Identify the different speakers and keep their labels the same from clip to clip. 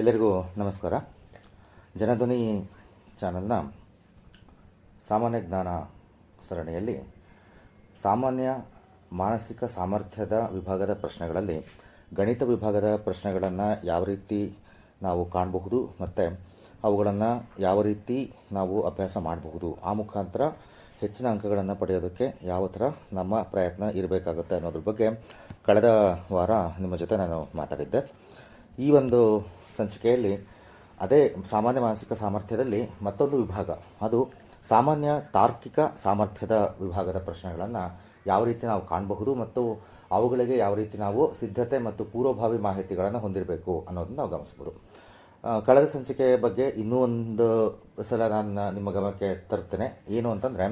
Speaker 1: ಎಲ್ಲರಿಗೂ ನಮಸ್ಕಾರ. ಜನಧ್ವನಿ ಚಾನಲ್ನ ಸಾಮಾನ್ಯ ಜ್ಞಾನ ಸರಣಿಯಲ್ಲಿ ಸಾಮಾನ್ಯ ಮಾನಸಿಕ ಸಾಮರ್ಥ್ಯದ ವಿಭಾಗದ ಪ್ರಶ್ನೆಗಳಲ್ಲಿ ಗಣಿತ ವಿಭಾಗದ ಪ್ರಶ್ನೆಗಳನ್ನು ಯಾವ ರೀತಿ ನಾವು ಕಾಣಬಹುದು ಮತ್ತು ಅವುಗಳನ್ನು ಯಾವ ರೀತಿ ನಾವು ಅಭ್ಯಾಸ ಮಾಡಬಹುದು, ಆ ಮುಖಾಂತರ ಹೆಚ್ಚಿನ ಅಂಕಗಳನ್ನು ಪಡೆಯೋದಕ್ಕೆ ಯಾವ ಥರ ನಮ್ಮ ಪ್ರಯತ್ನ ಇರಬೇಕಾಗುತ್ತೆ ಅನ್ನೋದ್ರ ಬಗ್ಗೆ ಕಳೆದ ವಾರ ನಿಮ್ಮ ಜೊತೆ ನಾನು ಮಾತಾಡಿದ್ದೆ. ಈ ಒಂದು ಸಂಚಿಕೆಯಲ್ಲಿ ಅದೇ ಸಾಮಾನ್ಯ ಮಾನಸಿಕ ಸಾಮರ್ಥ್ಯದಲ್ಲಿ ಮತ್ತೊಂದು ವಿಭಾಗ. ಅದು ಸಾಮಾನ್ಯ ತಾರ್ಕಿಕ ಸಾಮರ್ಥ್ಯದ ವಿಭಾಗದ ಪ್ರಶ್ನೆಗಳನ್ನು ಯಾವ ರೀತಿ ನಾವು ಕಾಣಬಹುದು ಮತ್ತು ಅವುಗಳಿಗೆ ಯಾವ ರೀತಿ ನಾವು ಸಿದ್ಧತೆ ಮತ್ತು ಪೂರ್ವಭಾವಿ ಮಾಹಿತಿಗಳನ್ನು ಹೊಂದಿರಬೇಕು ಅನ್ನೋದನ್ನು ನಾವು ಗಮನಿಸ್ಬೋದು ಕಳೆದ ಸಂಚಿಕೆಯ ಬಗ್ಗೆ ಇನ್ನೂ ಒಂದು ಸಲ ನಾನು ನಿಮ್ಮ ಗಮನಕ್ಕೆ ತರ್ತೇನೆ. ಏನು ಅಂತಂದರೆ,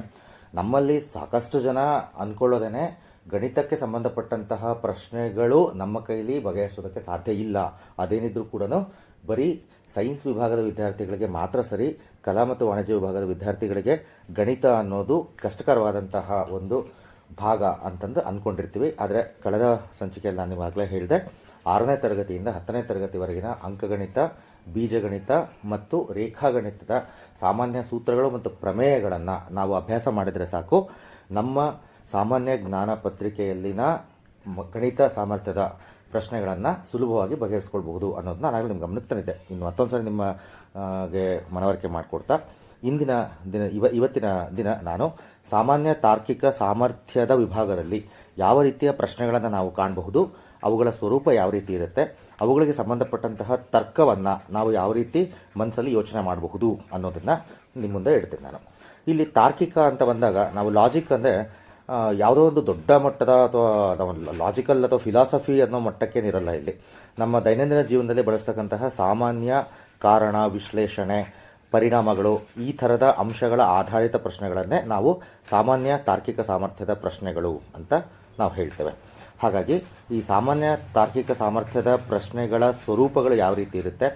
Speaker 1: ನಮ್ಮಲ್ಲಿ ಸಾಕಷ್ಟು ಜನ ಅಂದ್ಕೊಳ್ಳೋದೇನೆ ಗಣಿತಕ್ಕೆ ಸಂಬಂಧಪಟ್ಟಂತಹ ಪ್ರಶ್ನೆಗಳು ನಮ್ಮ ಕೈಲಿ ಬಗೆಹರಿಸೋದಕ್ಕೆ ಸಾಧ್ಯ ಇಲ್ಲ. ಅದೇನಿದ್ರೂ ಕೂಡ ಬರೀ ಸೈನ್ಸ್ ವಿಭಾಗದ ವಿದ್ಯಾರ್ಥಿಗಳಿಗೆ ಮಾತ್ರ ಸರಿ, ಕಲಾ ಮತ್ತು ವಾಣಿಜ್ಯ ವಿಭಾಗದ ವಿದ್ಯಾರ್ಥಿಗಳಿಗೆ ಗಣಿತ ಅನ್ನೋದು ಕಷ್ಟಕರವಾದಂತಹ ಒಂದು ಭಾಗ ಅಂತಂದು ಅಂದ್ಕೊಂಡಿರ್ತೀವಿ ಆದರೆ ಕಳೆದ ಸಂಚಿಕೆಯಲ್ಲಿ ನಾನು ಇವಾಗಲೇ ಹೇಳಿದೆ, ಆರನೇ ತರಗತಿಯಿಂದ ಹತ್ತನೇ ತರಗತಿವರೆಗಿನ ಅಂಕಗಣಿತ, ಬೀಜಗಣಿತ ಮತ್ತು ರೇಖಾಗಣಿತದ ಸಾಮಾನ್ಯ ಸೂತ್ರಗಳು ಮತ್ತು ಪ್ರಮೇಯಗಳನ್ನು ನಾವು ಅಭ್ಯಾಸ ಮಾಡಿದರೆ ಸಾಕು. ನಮ್ಮ ಸಾಮಾನ್ಯ ಜ್ಞಾನ ಪತ್ರಿಕೆಯಲ್ಲಿನ ಗಣಿತ ಸಾಮರ್ಥ್ಯದ ಪ್ರಶ್ನೆಗಳನ್ನು ಸುಲಭವಾಗಿ ಬಗೆಹರಿಸ್ಕೊಳ್ಬಹುದು ಅನ್ನೋದನ್ನ ನಾನು ನಿಮ್ಮ ಗಮನಕ್ಕೆ ಇನ್ನು ಮತ್ತೊಂದು ಸಲ ನಿಮ್ಮ ಗೆ ಮನವರಿಕೆ ಮಾಡಿಕೊಡ್ತಾ, ಇಂದಿನ ದಿನ, ಇವ, ಇವತ್ತಿನ ದಿನ ನಾನು ಸಾಮಾನ್ಯ ತಾರ್ಕಿಕ ಸಾಮರ್ಥ್ಯದ ವಿಭಾಗದಲ್ಲಿ ಯಾವ ರೀತಿಯ ಪ್ರಶ್ನೆಗಳನ್ನು ನಾವು ಕಾಣಬಹುದು, ಅವುಗಳ ಸ್ವರೂಪ ಯಾವ ರೀತಿ ಇರುತ್ತೆ, ಅವುಗಳಿಗೆ ಸಂಬಂಧಪಟ್ಟಂತಹ ತರ್ಕವನ್ನು ನಾವು ಯಾವ ರೀತಿ ಮನಸ್ಸಲ್ಲಿ ಯೋಚನೆ ಮಾಡಬಹುದು ಅನ್ನೋದನ್ನು ನಿಮ್ಮ ಮುಂದೆ ಇಡ್ತೀನಿ ನಾನು. ಇಲ್ಲಿ ತಾರ್ಕಿಕ ಅಂತ ಬಂದಾಗ ನಾವು ಲಾಜಿಕ್ ಅಂದರೆ ಯಾವುದೋ ಒಂದು ದೊಡ್ಡ ಮಟ್ಟದ ಅಥವಾ ಲಾಜಿಕಲ್ ಅಥವಾ ಫಿಲಾಸಫಿ ಅನ್ನೋ ಮಟ್ಟಕ್ಕೇನಿರಲ್ಲ ಇಲ್ಲಿ. ನಮ್ಮ ದೈನಂದಿನ ಜೀವನದಲ್ಲಿ ಬಳಸ್ತಕ್ಕಂತಹ ಸಾಮಾನ್ಯ ಕಾರಣ, ವಿಶ್ಲೇಷಣೆ, ಪರಿಣಾಮಗಳು ಈ ಥರದ ಅಂಶಗಳ ಆಧಾರಿತ ಪ್ರಶ್ನೆಗಳನ್ನೇ ನಾವು ಸಾಮಾನ್ಯ ತಾರ್ಕಿಕ ಸಾಮರ್ಥ್ಯದ ಪ್ರಶ್ನೆಗಳು ಅಂತ ನಾವು ಹೇಳ್ತೇವೆ. ಹಾಗಾಗಿ ಈ ಸಾಮಾನ್ಯ ತಾರ್ಕಿಕ ಸಾಮರ್ಥ್ಯದ ಪ್ರಶ್ನೆಗಳ ಸ್ವರೂಪಗಳು ಯಾವ ರೀತಿ ಇರುತ್ತೆ,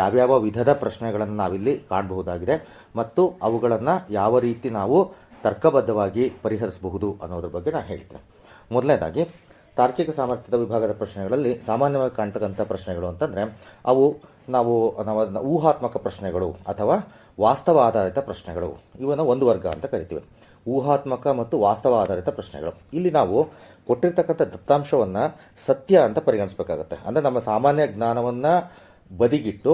Speaker 1: ಯಾವ್ಯಾವ ವಿಧದ ಪ್ರಶ್ನೆಗಳನ್ನು ನಾವಿಲ್ಲಿ ಕಾಣಬಹುದಾಗಿದೆ, ಮತ್ತು ಅವುಗಳನ್ನು ಯಾವ ರೀತಿ ನಾವು ತರ್ಕಬದ್ಧವಾಗಿ ಪರಿಹರಿಸಬಹುದು ಅನ್ನೋದ್ರ ಬಗ್ಗೆ ನಾನು ಹೇಳ್ತೇನೆ. ಮೊದಲನೇದಾಗಿ, ತಾರ್ಕಿಕ ಸಾಮರ್ಥ್ಯದ ವಿಭಾಗದ ಪ್ರಶ್ನೆಗಳಲ್ಲಿ ಸಾಮಾನ್ಯವಾಗಿ ಕಾಣ್ತಕ್ಕಂಥ ಪ್ರಶ್ನೆಗಳು ಅಂತಂದರೆ, ಅವು ನಾವು ನಾವು ಊಹಾತ್ಮಕ ಪ್ರಶ್ನೆಗಳು ಅಥವಾ ವಾಸ್ತವ ಆಧಾರಿತ ಪ್ರಶ್ನೆಗಳು. ಇವನ್ನ ಒಂದು ವರ್ಗ ಅಂತ ಕರಿತೀವಿ. ಊಹಾತ್ಮಕ ಮತ್ತು ವಾಸ್ತವ ಆಧಾರಿತ ಪ್ರಶ್ನೆಗಳು. ಇಲ್ಲಿ ನಾವು ಕೊಟ್ಟಿರ್ತಕ್ಕಂಥ ದತ್ತಾಂಶವನ್ನು ಸತ್ಯ ಅಂತ ಪರಿಗಣಿಸಬೇಕಾಗುತ್ತೆ. ಅಂದರೆ ನಮ್ಮ ಸಾಮಾನ್ಯ ಜ್ಞಾನವನ್ನು ಬದಿಗಿಟ್ಟು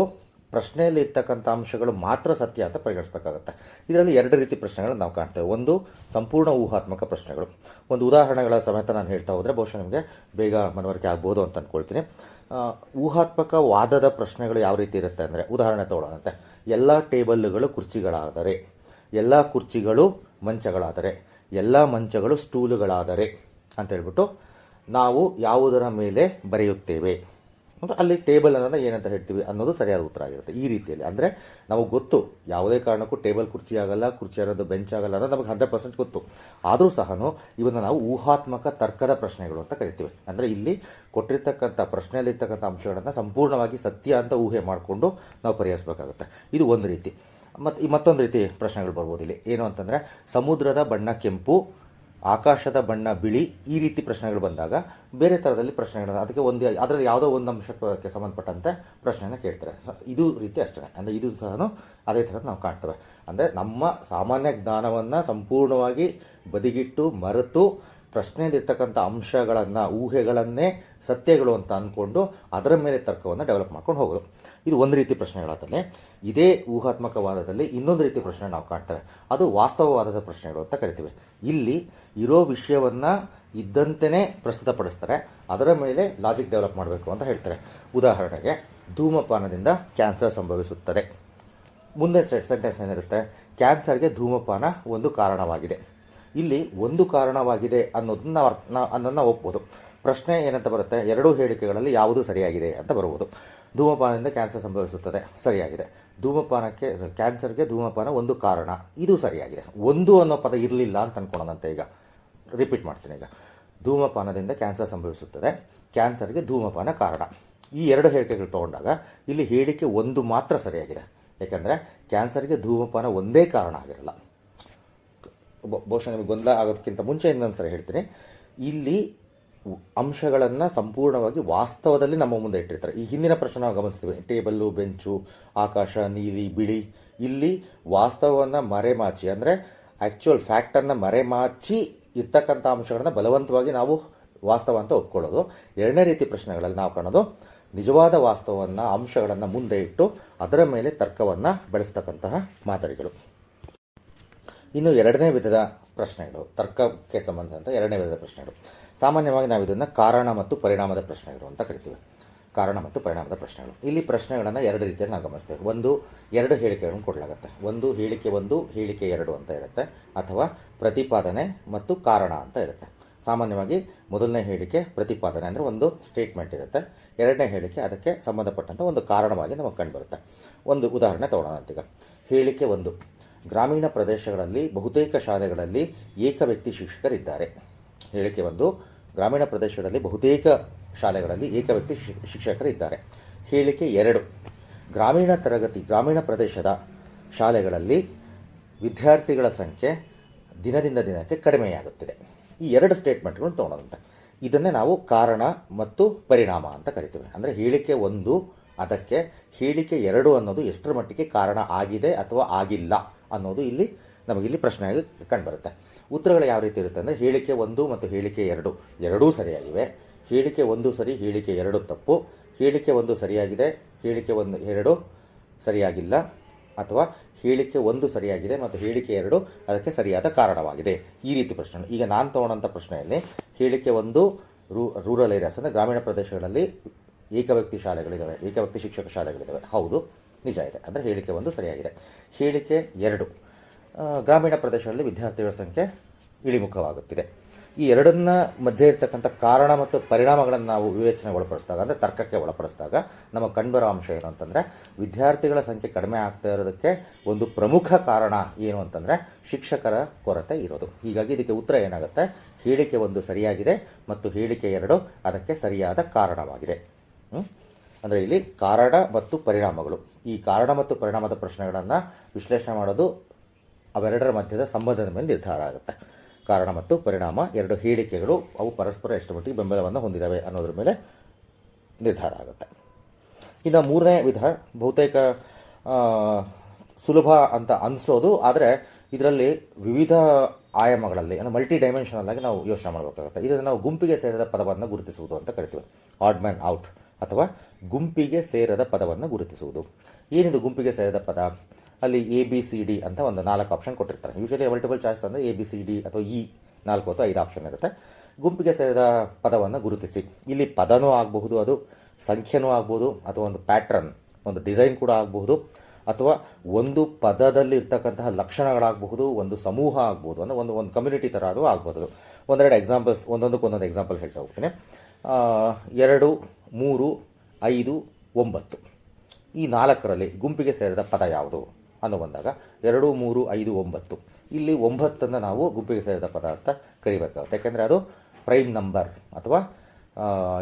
Speaker 1: ಪ್ರಶ್ನೆಯಲ್ಲಿ ಇರ್ತಕ್ಕಂಥ ಅಂಶಗಳು ಮಾತ್ರ ಸತ್ಯ ಅಂತ ಪರಿಗಣಿಸಬೇಕಾಗುತ್ತೆ. ಇದರಲ್ಲಿ ಎರಡು ರೀತಿ ಪ್ರಶ್ನೆಗಳನ್ನು ನಾವು ಕಾಣ್ತೇವೆ. ಒಂದು, ಸಂಪೂರ್ಣ ಊಹಾತ್ಮಕ ಪ್ರಶ್ನೆಗಳು. ಒಂದು ಉದಾಹರಣೆಗಳ ಸಮೇತ ನಾನು ಹೇಳ್ತಾ ಹೋದರೆ ಬಹುಶಃ ನಿಮಗೆ ಬೇಗ ಮನವರಿಕೆ ಆಗ್ಬೋದು ಅಂತ ಅನ್ಕೊಳ್ತೀನಿ. ಊಹಾತ್ಮಕ ವಾದದ ಪ್ರಶ್ನೆಗಳು ಯಾವ ರೀತಿ ಇರುತ್ತೆ ಅಂದರೆ, ಉದಾಹರಣೆ ತಗೊಳ್ಳೋಣಂತೆ ಎಲ್ಲ ಟೇಬಲ್ಗಳು ಕುರ್ಚಿಗಳಾದರೆ, ಎಲ್ಲ ಕುರ್ಚಿಗಳು ಮಂಚಗಳಾದರೆ, ಎಲ್ಲ ಮಂಚಗಳು ಸ್ಟೂಲುಗಳಾದರೆ ಅಂತ ಹೇಳ್ಬಿಟ್ಟು ನಾವು ಯಾವುದರ ಮೇಲೆ ಬರೆಯುತ್ತೇವೆ. ಅಂದ್ರೆ ಅಲ್ಲಿ ಟೇಬಲ್ ಅನ್ನೋದನ್ನ ಏನಂತ ಹೇಳ್ತೀವಿ ಅನ್ನೋದು ಸರಿಯಾದ ಉತ್ತರ ಆಗಿರುತ್ತೆ. ಈ ರೀತಿಯಲ್ಲಿ. ಅಂದರೆ ನಮಗೆ ಗೊತ್ತು, ಯಾವುದೇ ಕಾರಣಕ್ಕೂ ಟೇಬಲ್ ಕುರ್ಚಿ ಆಗಲ್ಲ, ಕುರ್ಚಿ ಅನ್ನೋದು ಬೆಂಚ್ ಆಗಲ್ಲ ಅನ್ನೋದು ನಮಗೆ ಹಂಡ್ರೆಡ್ ಪರ್ಸೆಂಟ್ ಗೊತ್ತು. ಆದರೂ ಸಹ ಇವನ್ನ ನಾವು ಊಹಾತ್ಮಕ ತರ್ಕದ ಪ್ರಶ್ನೆಗಳು ಅಂತ ಕರಿತೀವಿ. ಅಂದರೆ ಇಲ್ಲಿ ಕೊಟ್ಟಿರ್ತಕ್ಕಂಥ ಪ್ರಶ್ನೆಯಲ್ಲಿರ್ತಕ್ಕಂಥ ಅಂಶಗಳನ್ನು ಸಂಪೂರ್ಣವಾಗಿ ಸತ್ಯ ಅಂತ ಊಹೆ ಮಾಡಿಕೊಂಡು ನಾವು ಪರಿಹರಿಸಬೇಕಾಗುತ್ತೆ. ಇದು ಒಂದು ರೀತಿ. ಮತ್ತು ಮತ್ತೊಂದು ರೀತಿ ಪ್ರಶ್ನೆಗಳು ಬರ್ಬೋದು ಇಲ್ಲಿ. ಏನು ಅಂತಂದರೆ, ಸಮುದ್ರದ ಬಣ್ಣ ಕೆಂಪು ಆಕಾಶದ ಬಣ್ಣ ಬಿಳಿ ಈ ರೀತಿ ಪ್ರಶ್ನೆಗಳು ಬಂದಾಗ ಬೇರೆ ಥರದಲ್ಲಿ ಪ್ರಶ್ನೆಗಳು ಅದಕ್ಕೆ ಒಂದು ಅದರಲ್ಲಿ ಯಾವುದೋ ಒಂದು ಅಂಶಕ್ಕೆ ಸಂಬಂಧಪಟ್ಟಂತೆ ಪ್ರಶ್ನೆನ ಕೇಳ್ತಾರೆ. ಇದು ರೀತಿ ಅಷ್ಟೇ. ಅಂದರೆ ಇದು ಸಹ ಅದೇ ಥರ ನಾವು ಕಾಣ್ತೇವೆ. ಅಂದರೆ ನಮ್ಮ ಸಾಮಾನ್ಯ ಜ್ಞಾನವನ್ನು ಸಂಪೂರ್ಣವಾಗಿ ಬದಿಗಿಟ್ಟು ಮರೆತು ಪ್ರಶ್ನೆಯಲ್ಲಿರ್ತಕ್ಕಂಥ ಅಂಶಗಳನ್ನು, ಊಹೆಗಳನ್ನೇ ಸತ್ಯಗಳು ಅಂತ ಅಂದ್ಕೊಂಡು ಅದರ ಮೇಲೆ ತರ್ಕವನ್ನು ಡೆವಲಪ್ ಮಾಡ್ಕೊಂಡು ಹೋಗೋದು. ಇದು ಒಂದು ರೀತಿ ಪ್ರಶ್ನೆಗಳಾದಲ್ಲಿ ಇದೇ ಊಹಾತ್ಮಕವಾದದಲ್ಲಿ ಇನ್ನೊಂದು ರೀತಿ ಪ್ರಶ್ನೆ ನಾವು ಕಾಣ್ತೇವೆ. ಅದು ವಾಸ್ತವವಾದದ ಪ್ರಶ್ನೆಗಳು ಅಂತ ಕರಿತೀವಿ. ಇಲ್ಲಿ ಇರೋ ವಿಷಯವನ್ನ ಇದ್ದಂತೆಯೇ ಪ್ರಸ್ತುತಪಡಿಸ್ತಾರೆ. ಅದರ ಮೇಲೆ ಲಾಜಿಕ್ ಡೆವಲಪ್ ಮಾಡಬೇಕು ಅಂತ ಹೇಳ್ತಾರೆ. ಉದಾಹರಣೆಗೆ, ಧೂಮಪಾನದಿಂದ ಕ್ಯಾನ್ಸರ್ ಸಂಭವಿಸುತ್ತದೆ. ಮುಂದೆ ಸೆಂಟೆನ್ಸ್ ಏನಿರುತ್ತೆ? ಕ್ಯಾನ್ಸರ್ಗೆ ಧೂಮಪಾನ ಒಂದು ಕಾರಣವಾಗಿದೆ. ಇಲ್ಲಿ ಒಂದು ಕಾರಣವಾಗಿದೆ ಅನ್ನೋದನ್ನ ಅನ್ನೋದನ್ನ ಒಪ್ಬೋದು. ಪ್ರಶ್ನೆ ಏನಂತ ಬರುತ್ತೆ? ಎರಡೂ ಹೇಳಿಕೆಗಳಲ್ಲಿ ಯಾವುದು ಸರಿಯಾಗಿದೆ ಅಂತ ಬರ್ಬೋದು ಧೂಮಪಾನದಿಂದ ಕ್ಯಾನ್ಸರ್ ಸಂಭವಿಸುತ್ತದೆ. ಸರಿಯಾಗಿದೆ. ಧೂಮಪಾನಕ್ಕೆ, ಕ್ಯಾನ್ಸರ್ಗೆ ಧೂಮಪಾನ ಒಂದು ಕಾರಣ. ಇದು ಸರಿಯಾಗಿದೆ. ಒಂದು ಅನ್ನೋ ಪದ ಇರಲಿಲ್ಲ ಅಂತ ಅನ್ಕೊಳ್ಳೋಣಂತೆ ಈಗ. ರಿಪೀಟ್ ಮಾಡ್ತೀನಿ ಈಗ. ಧೂಮಪಾನದಿಂದ ಕ್ಯಾನ್ಸರ್ ಸಂಭವಿಸುತ್ತದೆ. ಕ್ಯಾನ್ಸರ್ಗೆ ಧೂಮಪಾನ ಕಾರಣ. ಈ ಎರಡು ಹೇಳಿಕೆಗಳು ತಗೊಂಡಾಗ ಇಲ್ಲಿ ಹೇಳಿಕೆ ಒಂದು ಮಾತ್ರ ಸರಿಯಾಗಿದೆ. ಯಾಕಂದರೆ ಕ್ಯಾನ್ಸರ್ಗೆ ಧೂಮಪಾನ ಒಂದೇ ಕಾರಣ ಆಗಿರಲ್ಲ. ಬಹುಶಃ ನಿಮಗೆ ಗೊಂದಲ ಆಗೋದಕ್ಕಿಂತ ಮುಂಚೆ ಇನ್ನೊಂದು ಹೇಳ್ತೀನಿ. ಇಲ್ಲಿ ಅಂಶಗಳನ್ನು ಸಂಪೂರ್ಣವಾಗಿ ವಾಸ್ತವದಲ್ಲಿ ನಮ್ಮ ಮುಂದೆ ಇಟ್ಟಿರ್ತಾರೆ. ಈ ಹಿಂದಿನ ಪ್ರಶ್ನೆ ನಾವು ಗಮನಿಸ್ತೀವಿ. ಟೇಬಲ್ಲು, ಬೆಂಚು, ಆಕಾಶ, ನೀಲಿ, ಬಿಳಿ. ಇಲ್ಲಿ ವಾಸ್ತವವನ್ನು ಮರೆಮಾಚಿ, ಅಂದರೆ ಆ್ಯಕ್ಚುಯಲ್ ಫ್ಯಾಕ್ಟನ್ನು ಮರೆಮಾಚಿ ಇರ್ತಕ್ಕಂಥ ಅಂಶಗಳನ್ನು ಬಲವಂತವಾಗಿ ನಾವು ವಾಸ್ತವ ಅಂತ ಒಪ್ಕೊಳ್ಳೋದು. ಎರಡನೇ ರೀತಿ ಪ್ರಶ್ನೆಗಳಲ್ಲಿ ನಾವು ಕಾಣೋದು, ನಿಜವಾದ ವಾಸ್ತವವನ್ನು, ಅಂಶಗಳನ್ನು ಮುಂದೆ ಇಟ್ಟು ಅದರ ಮೇಲೆ ತರ್ಕವನ್ನು ಬೆಳೆಸ್ತಕ್ಕಂತಹ ಮಾದರಿಗಳು. ಇನ್ನು ಎರಡನೇ ವಿಧದ ಪ್ರಶ್ನೆಗಳು, ತರ್ಕಕ್ಕೆ ಸಂಬಂಧಿಸಿದಂಥ ಎರಡನೇ ವಿಧದ ಪ್ರಶ್ನೆಗಳು. ಸಾಮಾನ್ಯವಾಗಿ ನಾವು ಇದನ್ನು ಕಾರಣ ಮತ್ತು ಪರಿಣಾಮದ ಪ್ರಶ್ನೆಗಳು ಅಂತ ಕರಿತೀವಿ. ಕಾರಣ ಮತ್ತು ಪರಿಣಾಮದ ಪ್ರಶ್ನೆಗಳು. ಇಲ್ಲಿ ಪ್ರಶ್ನೆಗಳನ್ನು ಎರಡು ರೀತಿಯಲ್ಲಿ ನಾವು ಗಮನಿಸ್ತೇವೆ. ಒಂದು, ಎರಡು ಹೇಳಿಕೆಗಳನ್ನು ಕೊಡಲಾಗುತ್ತೆ. ಒಂದು, ಹೇಳಿಕೆ ಒಂದು, ಹೇಳಿಕೆ ಎರಡು ಅಂತ ಇರುತ್ತೆ. ಅಥವಾ ಪ್ರತಿಪಾದನೆ ಮತ್ತು ಕಾರಣ ಅಂತ ಇರುತ್ತೆ. ಸಾಮಾನ್ಯವಾಗಿ ಮೊದಲನೇ ಹೇಳಿಕೆ ಪ್ರತಿಪಾದನೆ ಅಂದರೆ ಒಂದು ಸ್ಟೇಟ್ಮೆಂಟ್ ಇರುತ್ತೆ. ಎರಡನೇ ಹೇಳಿಕೆ ಅದಕ್ಕೆ ಸಂಬಂಧಪಟ್ಟಂಥ ಒಂದು ಕಾರಣವಾಗಿ ನಮಗೆ ಕಂಡುಬರುತ್ತೆ. ಒಂದು ಉದಾಹರಣೆ ತಗೊಳ್ಳೋಣ ಅಂತೀಗ. ಹೇಳಿಕೆ ಒಂದು. ಗ್ರಾಮೀಣ ಪ್ರದೇಶಗಳಲ್ಲಿ, ಬಹುತೇಕ ಶಾಲೆಗಳಲ್ಲಿ ಏಕ ವ್ಯಕ್ತಿ ಶಿಕ್ಷಕರಿದ್ದಾರೆ. ಹೇಳಿಕೆ ಒಂದು ಗ್ರಾಮೀಣ ಪ್ರದೇಶಗಳಲ್ಲಿ ಬಹುತೇಕ ಶಾಲೆಗಳಲ್ಲಿ ಏಕ ವ್ಯಕ್ತಿ ಶಿಕ್ಷಕರಿದ್ದಾರೆ. ಹೇಳಿಕೆ ಎರಡು. ಗ್ರಾಮೀಣ ತರಗತಿ, ಗ್ರಾಮೀಣ ಪ್ರದೇಶದ ಶಾಲೆಗಳಲ್ಲಿ ವಿದ್ಯಾರ್ಥಿಗಳ ಸಂಖ್ಯೆ ದಿನದಿಂದ ದಿನಕ್ಕೆ ಕಡಿಮೆಯಾಗುತ್ತಿದೆ. ಈ ಎರಡು ಸ್ಟೇಟ್ಮೆಂಟ್ಗಳನ್ನು ತಗೊಳ್ಳೋದಂತೆ ಇದನ್ನೇ ನಾವು ಕಾರಣ ಮತ್ತು ಪರಿಣಾಮ ಅಂತ ಕರಿತೀವಿ. ಅಂದರೆ ಹೇಳಿಕೆ ಒಂದು, ಅದಕ್ಕೆ ಹೇಳಿಕೆ ಎರಡು ಅನ್ನೋದು ಎಷ್ಟರ ಮಟ್ಟಿಗೆ ಕಾರಣ ಆಗಿದೆ ಅಥವಾ ಆಗಿಲ್ಲ. ಅನ್ನೋದು ಇಲ್ಲಿ ನಮಗಿಲ್ಲಿ ಪ್ರಶ್ನೆಯಾಗಿ ಕಂಡುಬರುತ್ತೆ. ಉತ್ತರಗಳು ಯಾವ ರೀತಿ ಇರುತ್ತೆ ಅಂದರೆ ಹೇಳಿಕೆ ಒಂದು ಮತ್ತು ಹೇಳಿಕೆ ಎರಡು. ಎರಡೂ ಸರಿಯಾಗಿವೆ. ಹೇಳಿಕೆ ಒಂದು ಸರಿ, ಹೇಳಿಕೆ ಎರಡು ತಪ್ಪು. ಹೇಳಿಕೆ ಒಂದು ಸರಿಯಾಗಿದೆ, ಹೇಳಿಕೆ ಒಂದು, ಎರಡು ಸರಿಯಾಗಿಲ್ಲ. ಅಥವಾ ಹೇಳಿಕೆ ಒಂದು ಸರಿಯಾಗಿದೆ ಮತ್ತು ಹೇಳಿಕೆ ಎರಡು ಅದಕ್ಕೆ ಸರಿಯಾದ ಕಾರಣವಾಗಿದೆ. ಈ ರೀತಿ ಪ್ರಶ್ನೆ. ಈಗ ನಾನು ತಗೊಂಡಂಥ ಪ್ರಶ್ನೆಯಲ್ಲಿ ಹೇಳಿಕೆ ಒಂದು ರೂ, ರೂರಲ್ ಏರಿಯಾಸ್ ಅಂದರೆ ಗ್ರಾಮೀಣ ಪ್ರದೇಶಗಳಲ್ಲಿ ಏಕವ್ಯಕ್ತಿ ಶಾಲೆಗಳಿದ್ದಾವೆ ಏಕವ್ಯಕ್ತಿ ಶಿಕ್ಷಕ ಶಾಲೆಗಳಿದ್ದಾವೆ ಹೌದು. ನಿಜ ಇದೆ. ಅಂದರೆ ಹೇಳಿಕೆ ಒಂದು ಸರಿಯಾಗಿದೆ. ಹೇಳಿಕೆ ಎರಡು. ಗ್ರಾಮೀಣ ಪ್ರದೇಶಗಳಲ್ಲಿ ವಿದ್ಯಾರ್ಥಿಗಳ ಸಂಖ್ಯೆ ಇಳಿಮುಖವಾಗುತ್ತಿದೆ. ಈ ಎರಡನ್ನ ಮಧ್ಯೆ ಇರ್ತಕ್ಕಂಥ ಕಾರಣ ಮತ್ತು ಪರಿಣಾಮಗಳನ್ನು ನಾವು ವಿವೇಚನೆ ಒಳಪಡಿಸಿದಾಗ, ಅಂದರೆ ತರ್ಕಕ್ಕೆ ಒಳಪಡಿಸಿದಾಗ ನಮ್ಮ ಕಂಡುಬರೋ ಅಂಶ ಏನು ಅಂತಂದರೆ, ವಿದ್ಯಾರ್ಥಿಗಳ ಸಂಖ್ಯೆ ಕಡಿಮೆ ಆಗ್ತಾ ಇರೋದಕ್ಕೆ ಒಂದು ಪ್ರಮುಖ ಕಾರಣ ಏನು ಅಂತಂದರೆ, ಶಿಕ್ಷಕರ ಕೊರತೆ ಇರೋದು. ಹೀಗಾಗಿ ಇದಕ್ಕೆ ಉತ್ತರ ಏನಾಗುತ್ತೆ? ಹೇಳಿಕೆ ಒಂದು ಸರಿಯಾಗಿದೆ ಮತ್ತು ಹೇಳಿಕೆ ಎರಡು ಅದಕ್ಕೆ ಸರಿಯಾದ ಕಾರಣವಾಗಿದೆ? ಅಂದರೆ ಇಲ್ಲಿ ಕಾರಣ ಮತ್ತು ಪರಿಣಾಮಗಳು. ಈ ಕಾರಣ ಮತ್ತು ಪರಿಣಾಮದ ಪ್ರಶ್ನೆಗಳನ್ನು ವಿಶ್ಲೇಷಣೆ ಮಾಡೋದು ಅವೆರಡರ ಮಧ್ಯದ ಸಂಬಂಧದ ಮೇಲೆ ನಿರ್ಧಾರ ಆಗುತ್ತೆ. ಕಾರಣ ಮತ್ತು ಪರಿಣಾಮ ಎರಡು ಹೇಳಿಕೆಗಳು, ಅವು ಪರಸ್ಪರ ಎಷ್ಟು ಮಟ್ಟಿಗೆ ಬೆಂಬಲವನ್ನು ಹೊಂದಿದ್ದಾವೆ ಅನ್ನೋದ್ರ ಮೇಲೆ ನಿರ್ಧಾರ ಆಗುತ್ತೆ. ಇನ್ನು ಮೂರನೇ ವಿಧ, ಬಹುತೇಕ ಸುಲಭ ಅಂತ ಅನಿಸೋದು, ಆದರೆ ಇದರಲ್ಲಿ ವಿವಿಧ ಆಯಾಮಗಳಲ್ಲಿ, ಅಂದರೆ ಮಲ್ಟಿ ಡೈಮೆನ್ಷನಲ್ ಆಗಿ ನಾವು ಯೋಚನೆ ಮಾಡಬೇಕಾಗುತ್ತೆ. ಇದನ್ನು ನಾವು ಗುಂಪಿಗೆ ಸೇರಿದ ಪದವನ್ನು ಗುರುತಿಸುವುದು ಅಂತ ಕರಿತೀವಿ. ಆಡ್ ಮ್ಯಾನ್ ಔಟ್ ಅಥವಾ ಗುಂಪಿಗೆ ಸೇರದ ಪದವನ್ನು ಗುರುತಿಸುವುದು. ಏನಿದು ಗುಂಪಿಗೆ ಸೇರದ ಪದ? ಅಲ್ಲಿ ಎ ಬಿ ಸಿ ಡಿ ಅಂತ ಒಂದು ನಾಲ್ಕು ಆಪ್ಷನ್ ಕೊಟ್ಟಿರ್ತಾರೆ. ಯೂಶಲಿ ಮಲ್ಟಿಪಲ್ ಚಾಯ್ಸ್ ಅಂದರೆ ಎ ಬಿ ಸಿ ಡಿ ಅಥವಾ ಇ ನಾಲ್ಕು ಅಥವಾ ಐದು ಆಪ್ಷನ್ ಇರುತ್ತೆ. ಗುಂಪಿಗೆ ಸೇರಿದ ಪದವನ್ನು ಗುರುತಿಸಿ. ಇಲ್ಲಿ ಪದನೂ ಆಗಬಹುದು ಅದು, ಸಂಖ್ಯೆನೂ ಆಗ್ಬೋದು ಅಥವಾ ಒಂದು ಪ್ಯಾಟ್ರನ್ ಒಂದು ಡಿಸೈನ್ ಕೂಡ ಆಗಬಹುದು, ಅಥವಾ ಒಂದು ಪದದಲ್ಲಿ ಇರ್ತಕ್ಕಂತಹ ಲಕ್ಷಣಗಳಾಗಬಹುದು, ಒಂದು ಸಮೂಹ ಆಗ್ಬೋದು ಅಂದರೆ ಒಂದು ಒಂದು ಕಮ್ಯುನಿಟಿ ಥರ ಅದು ಆಗ್ಬೋದು ಒಂದೆರಡು ಎಕ್ಸಾಂಪಲ್ಸ್ ಒಂದೊಂದಕ್ಕೆ ಒಂದೊಂದು ಎಕ್ಸಾಂಪಲ್ ಹೇಳ್ತಾ ಹೋಗ್ತೀನಿ. ಎರಡು ಮೂರು, ಐದು, ಒಂಬತ್ತು. ಈ ನಾಲ್ಕರಲ್ಲಿ ಗುಂಪಿಗೆ ಸೇರಿದ ಪದ ಯಾವುದು? ಅನ್ನು ಬಂದಾಗ ಎರಡು, ಮೂರು, ಐದು, ಒಂಬತ್ತು. ಇಲ್ಲಿ ಒಂಬತ್ತನ್ನು ನಾವು ಗುಂಪಿಗೆ ಸೇರಿದ ಪದ ಅಂತ ಕರಿಬೇಕಾಗುತ್ತೆ. ಯಾಕೆಂದರೆ ಅದು ಪ್ರೈಮ್ ನಂಬರ್ ಅಥವಾ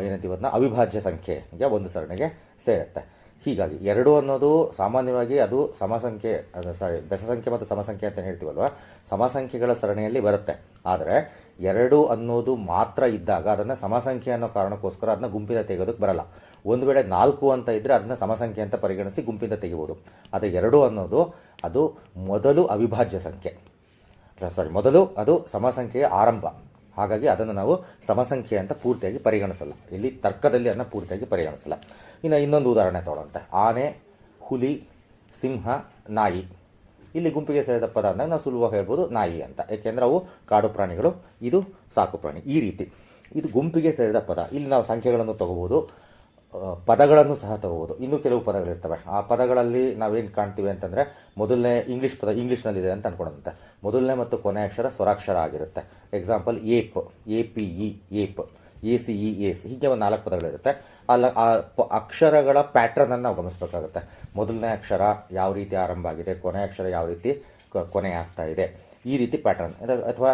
Speaker 1: ಏನಂತೀವಿ ಅದನ್ನ ಅವಿಭಾಜ್ಯ ಸಂಖ್ಯೆಗೆ ಒಂದು ಸರಣಿಗೆ ಸೇರುತ್ತೆ. ಹೀಗಾಗಿ ಎರಡು ಅನ್ನೋದು ಸಾಮಾನ್ಯವಾಗಿ ಅದು ಸಮಸಂಖ್ಯೆ ಸಾರಿ ಬೆಸ ಸಂಖ್ಯೆ ಮತ್ತು ಸಮಸಂಖ್ಯೆ ಅಂತ ಹೇಳ್ತೀವಲ್ವ? ಸಮಸಂಖ್ಯೆಗಳ ಸರಣಿಯಲ್ಲಿ ಬರುತ್ತೆ. ಆದರೆ ಎರಡು ಅನ್ನೋದು ಮಾತ್ರ ಇದ್ದಾಗ ಅದನ್ನು ಸಮಸಂಖ್ಯೆ ಅನ್ನೋ ಕಾರಣಕ್ಕೋಸ್ಕರ ಅದನ್ನ ಗುಂಪಿನ ತೆಗೆಯೋದಕ್ಕೆ ಬರಲ್ಲ. ಒಂದು ವೇಳೆ ನಾಲ್ಕು ಅಂತ ಇದ್ದರೆ ಅದನ್ನ ಸಮಸಂಖ್ಯೆ ಅಂತ ಪರಿಗಣಿಸಿ ಗುಂಪಿಂದ ತೆಗಿಬೋದು ಅದು ಎರಡು ಅನ್ನೋದು ಅದು ಮೊದಲು ಅವಿಭಾಜ್ಯ ಸಂಖ್ಯೆ. ಸಾರಿ ಮೊದಲು ಅದು ಸಮಸಂಖ್ಯೆಯ ಆರಂಭ. ಹಾಗಾಗಿ ಅದನ್ನು ನಾವು ಸಮಸಂಖ್ಯೆ ಅಂತ ಪೂರ್ತಿಯಾಗಿ ಪರಿಗಣಿಸಲ್ಲ. ಇಲ್ಲಿ ತರ್ಕದಲ್ಲಿ ಅದನ್ನು ಪೂರ್ತಿಯಾಗಿ ಪರಿಗಣಿಸಲ್ಲ. ಇನ್ನು ಇನ್ನೊಂದು ಉದಾಹರಣೆ ತಗೊಳ್ಳಂತೆ ಆನೆ, ಹುಲಿ, ಸಿಂಹ, ನಾಯಿ. ಇಲ್ಲಿ ಗುಂಪಿಗೆ ಸೇರಿದ ಪದ ಅಂದಾಗ ನಾವು ಸುಲಭವಾಗಿ ಹೇಳ್ಬೋದು ನಾಯಿ ಅಂತ. ಯಾಕೆಂದ್ರೆ ಅವು ಕಾಡು ಪ್ರಾಣಿಗಳು, ಇದು ಸಾಕು ಪ್ರಾಣಿ. ಈ ರೀತಿ. ಇದು ಗುಂಪಿಗೆ ಸೇರಿದ ಪದ. ಇಲ್ಲಿ ನಾವು ಸಂಖ್ಯೆಗಳನ್ನು ತಗೋಬಹುದು ಪದಗಳನ್ನು ಸಹ ತಗೋಬಹುದು ಇನ್ನೂ ಕೆಲವು ಪದಗಳಿರ್ತವೆ. ಆ ಪದಗಳಲ್ಲಿ ನಾವೇನು ಕಾಣ್ತೀವಿ ಅಂತಂದ್ರೆ ಮೊದಲನೇ ಇಂಗ್ಲಿಷ್ ಪದ ಇಂಗ್ಲಿಷ್ನಲ್ಲಿದೆ ಅಂತ ಅನ್ಕೊಳ್ಳೋದಂತೆ ಮೊದಲನೇ ಮತ್ತು ಕೊನೆ ಅಕ್ಷರ ಸ್ವರಾಕ್ಷರ ಆಗಿರುತ್ತೆ. Example ape. A P E, ape. A C E S ಹೀಗೆ ಒಂದು ನಾಲ್ಕು ಪದಗಳಿರುತ್ತೆ. ಅಲ್ಲ ಆ ಅಕ್ಷರಗಳ ಪ್ಯಾಟ್ರನ್ ಅನ್ನು ನಾವು ಗಮನಿಸಬೇಕಾಗುತ್ತೆ. ಮೊದಲನೇ ಅಕ್ಷರ ಯಾವ ರೀತಿ ಆರಂಭ ಆಗಿದೆ ಕೊನೆ ಅಕ್ಷರ ಯಾವ ರೀತಿ ಕೊನೆ ಆಗ್ತಾ ಇದೆ. ಈ ರೀತಿ ಪ್ಯಾಟರ್ನ್ ಅಥವಾ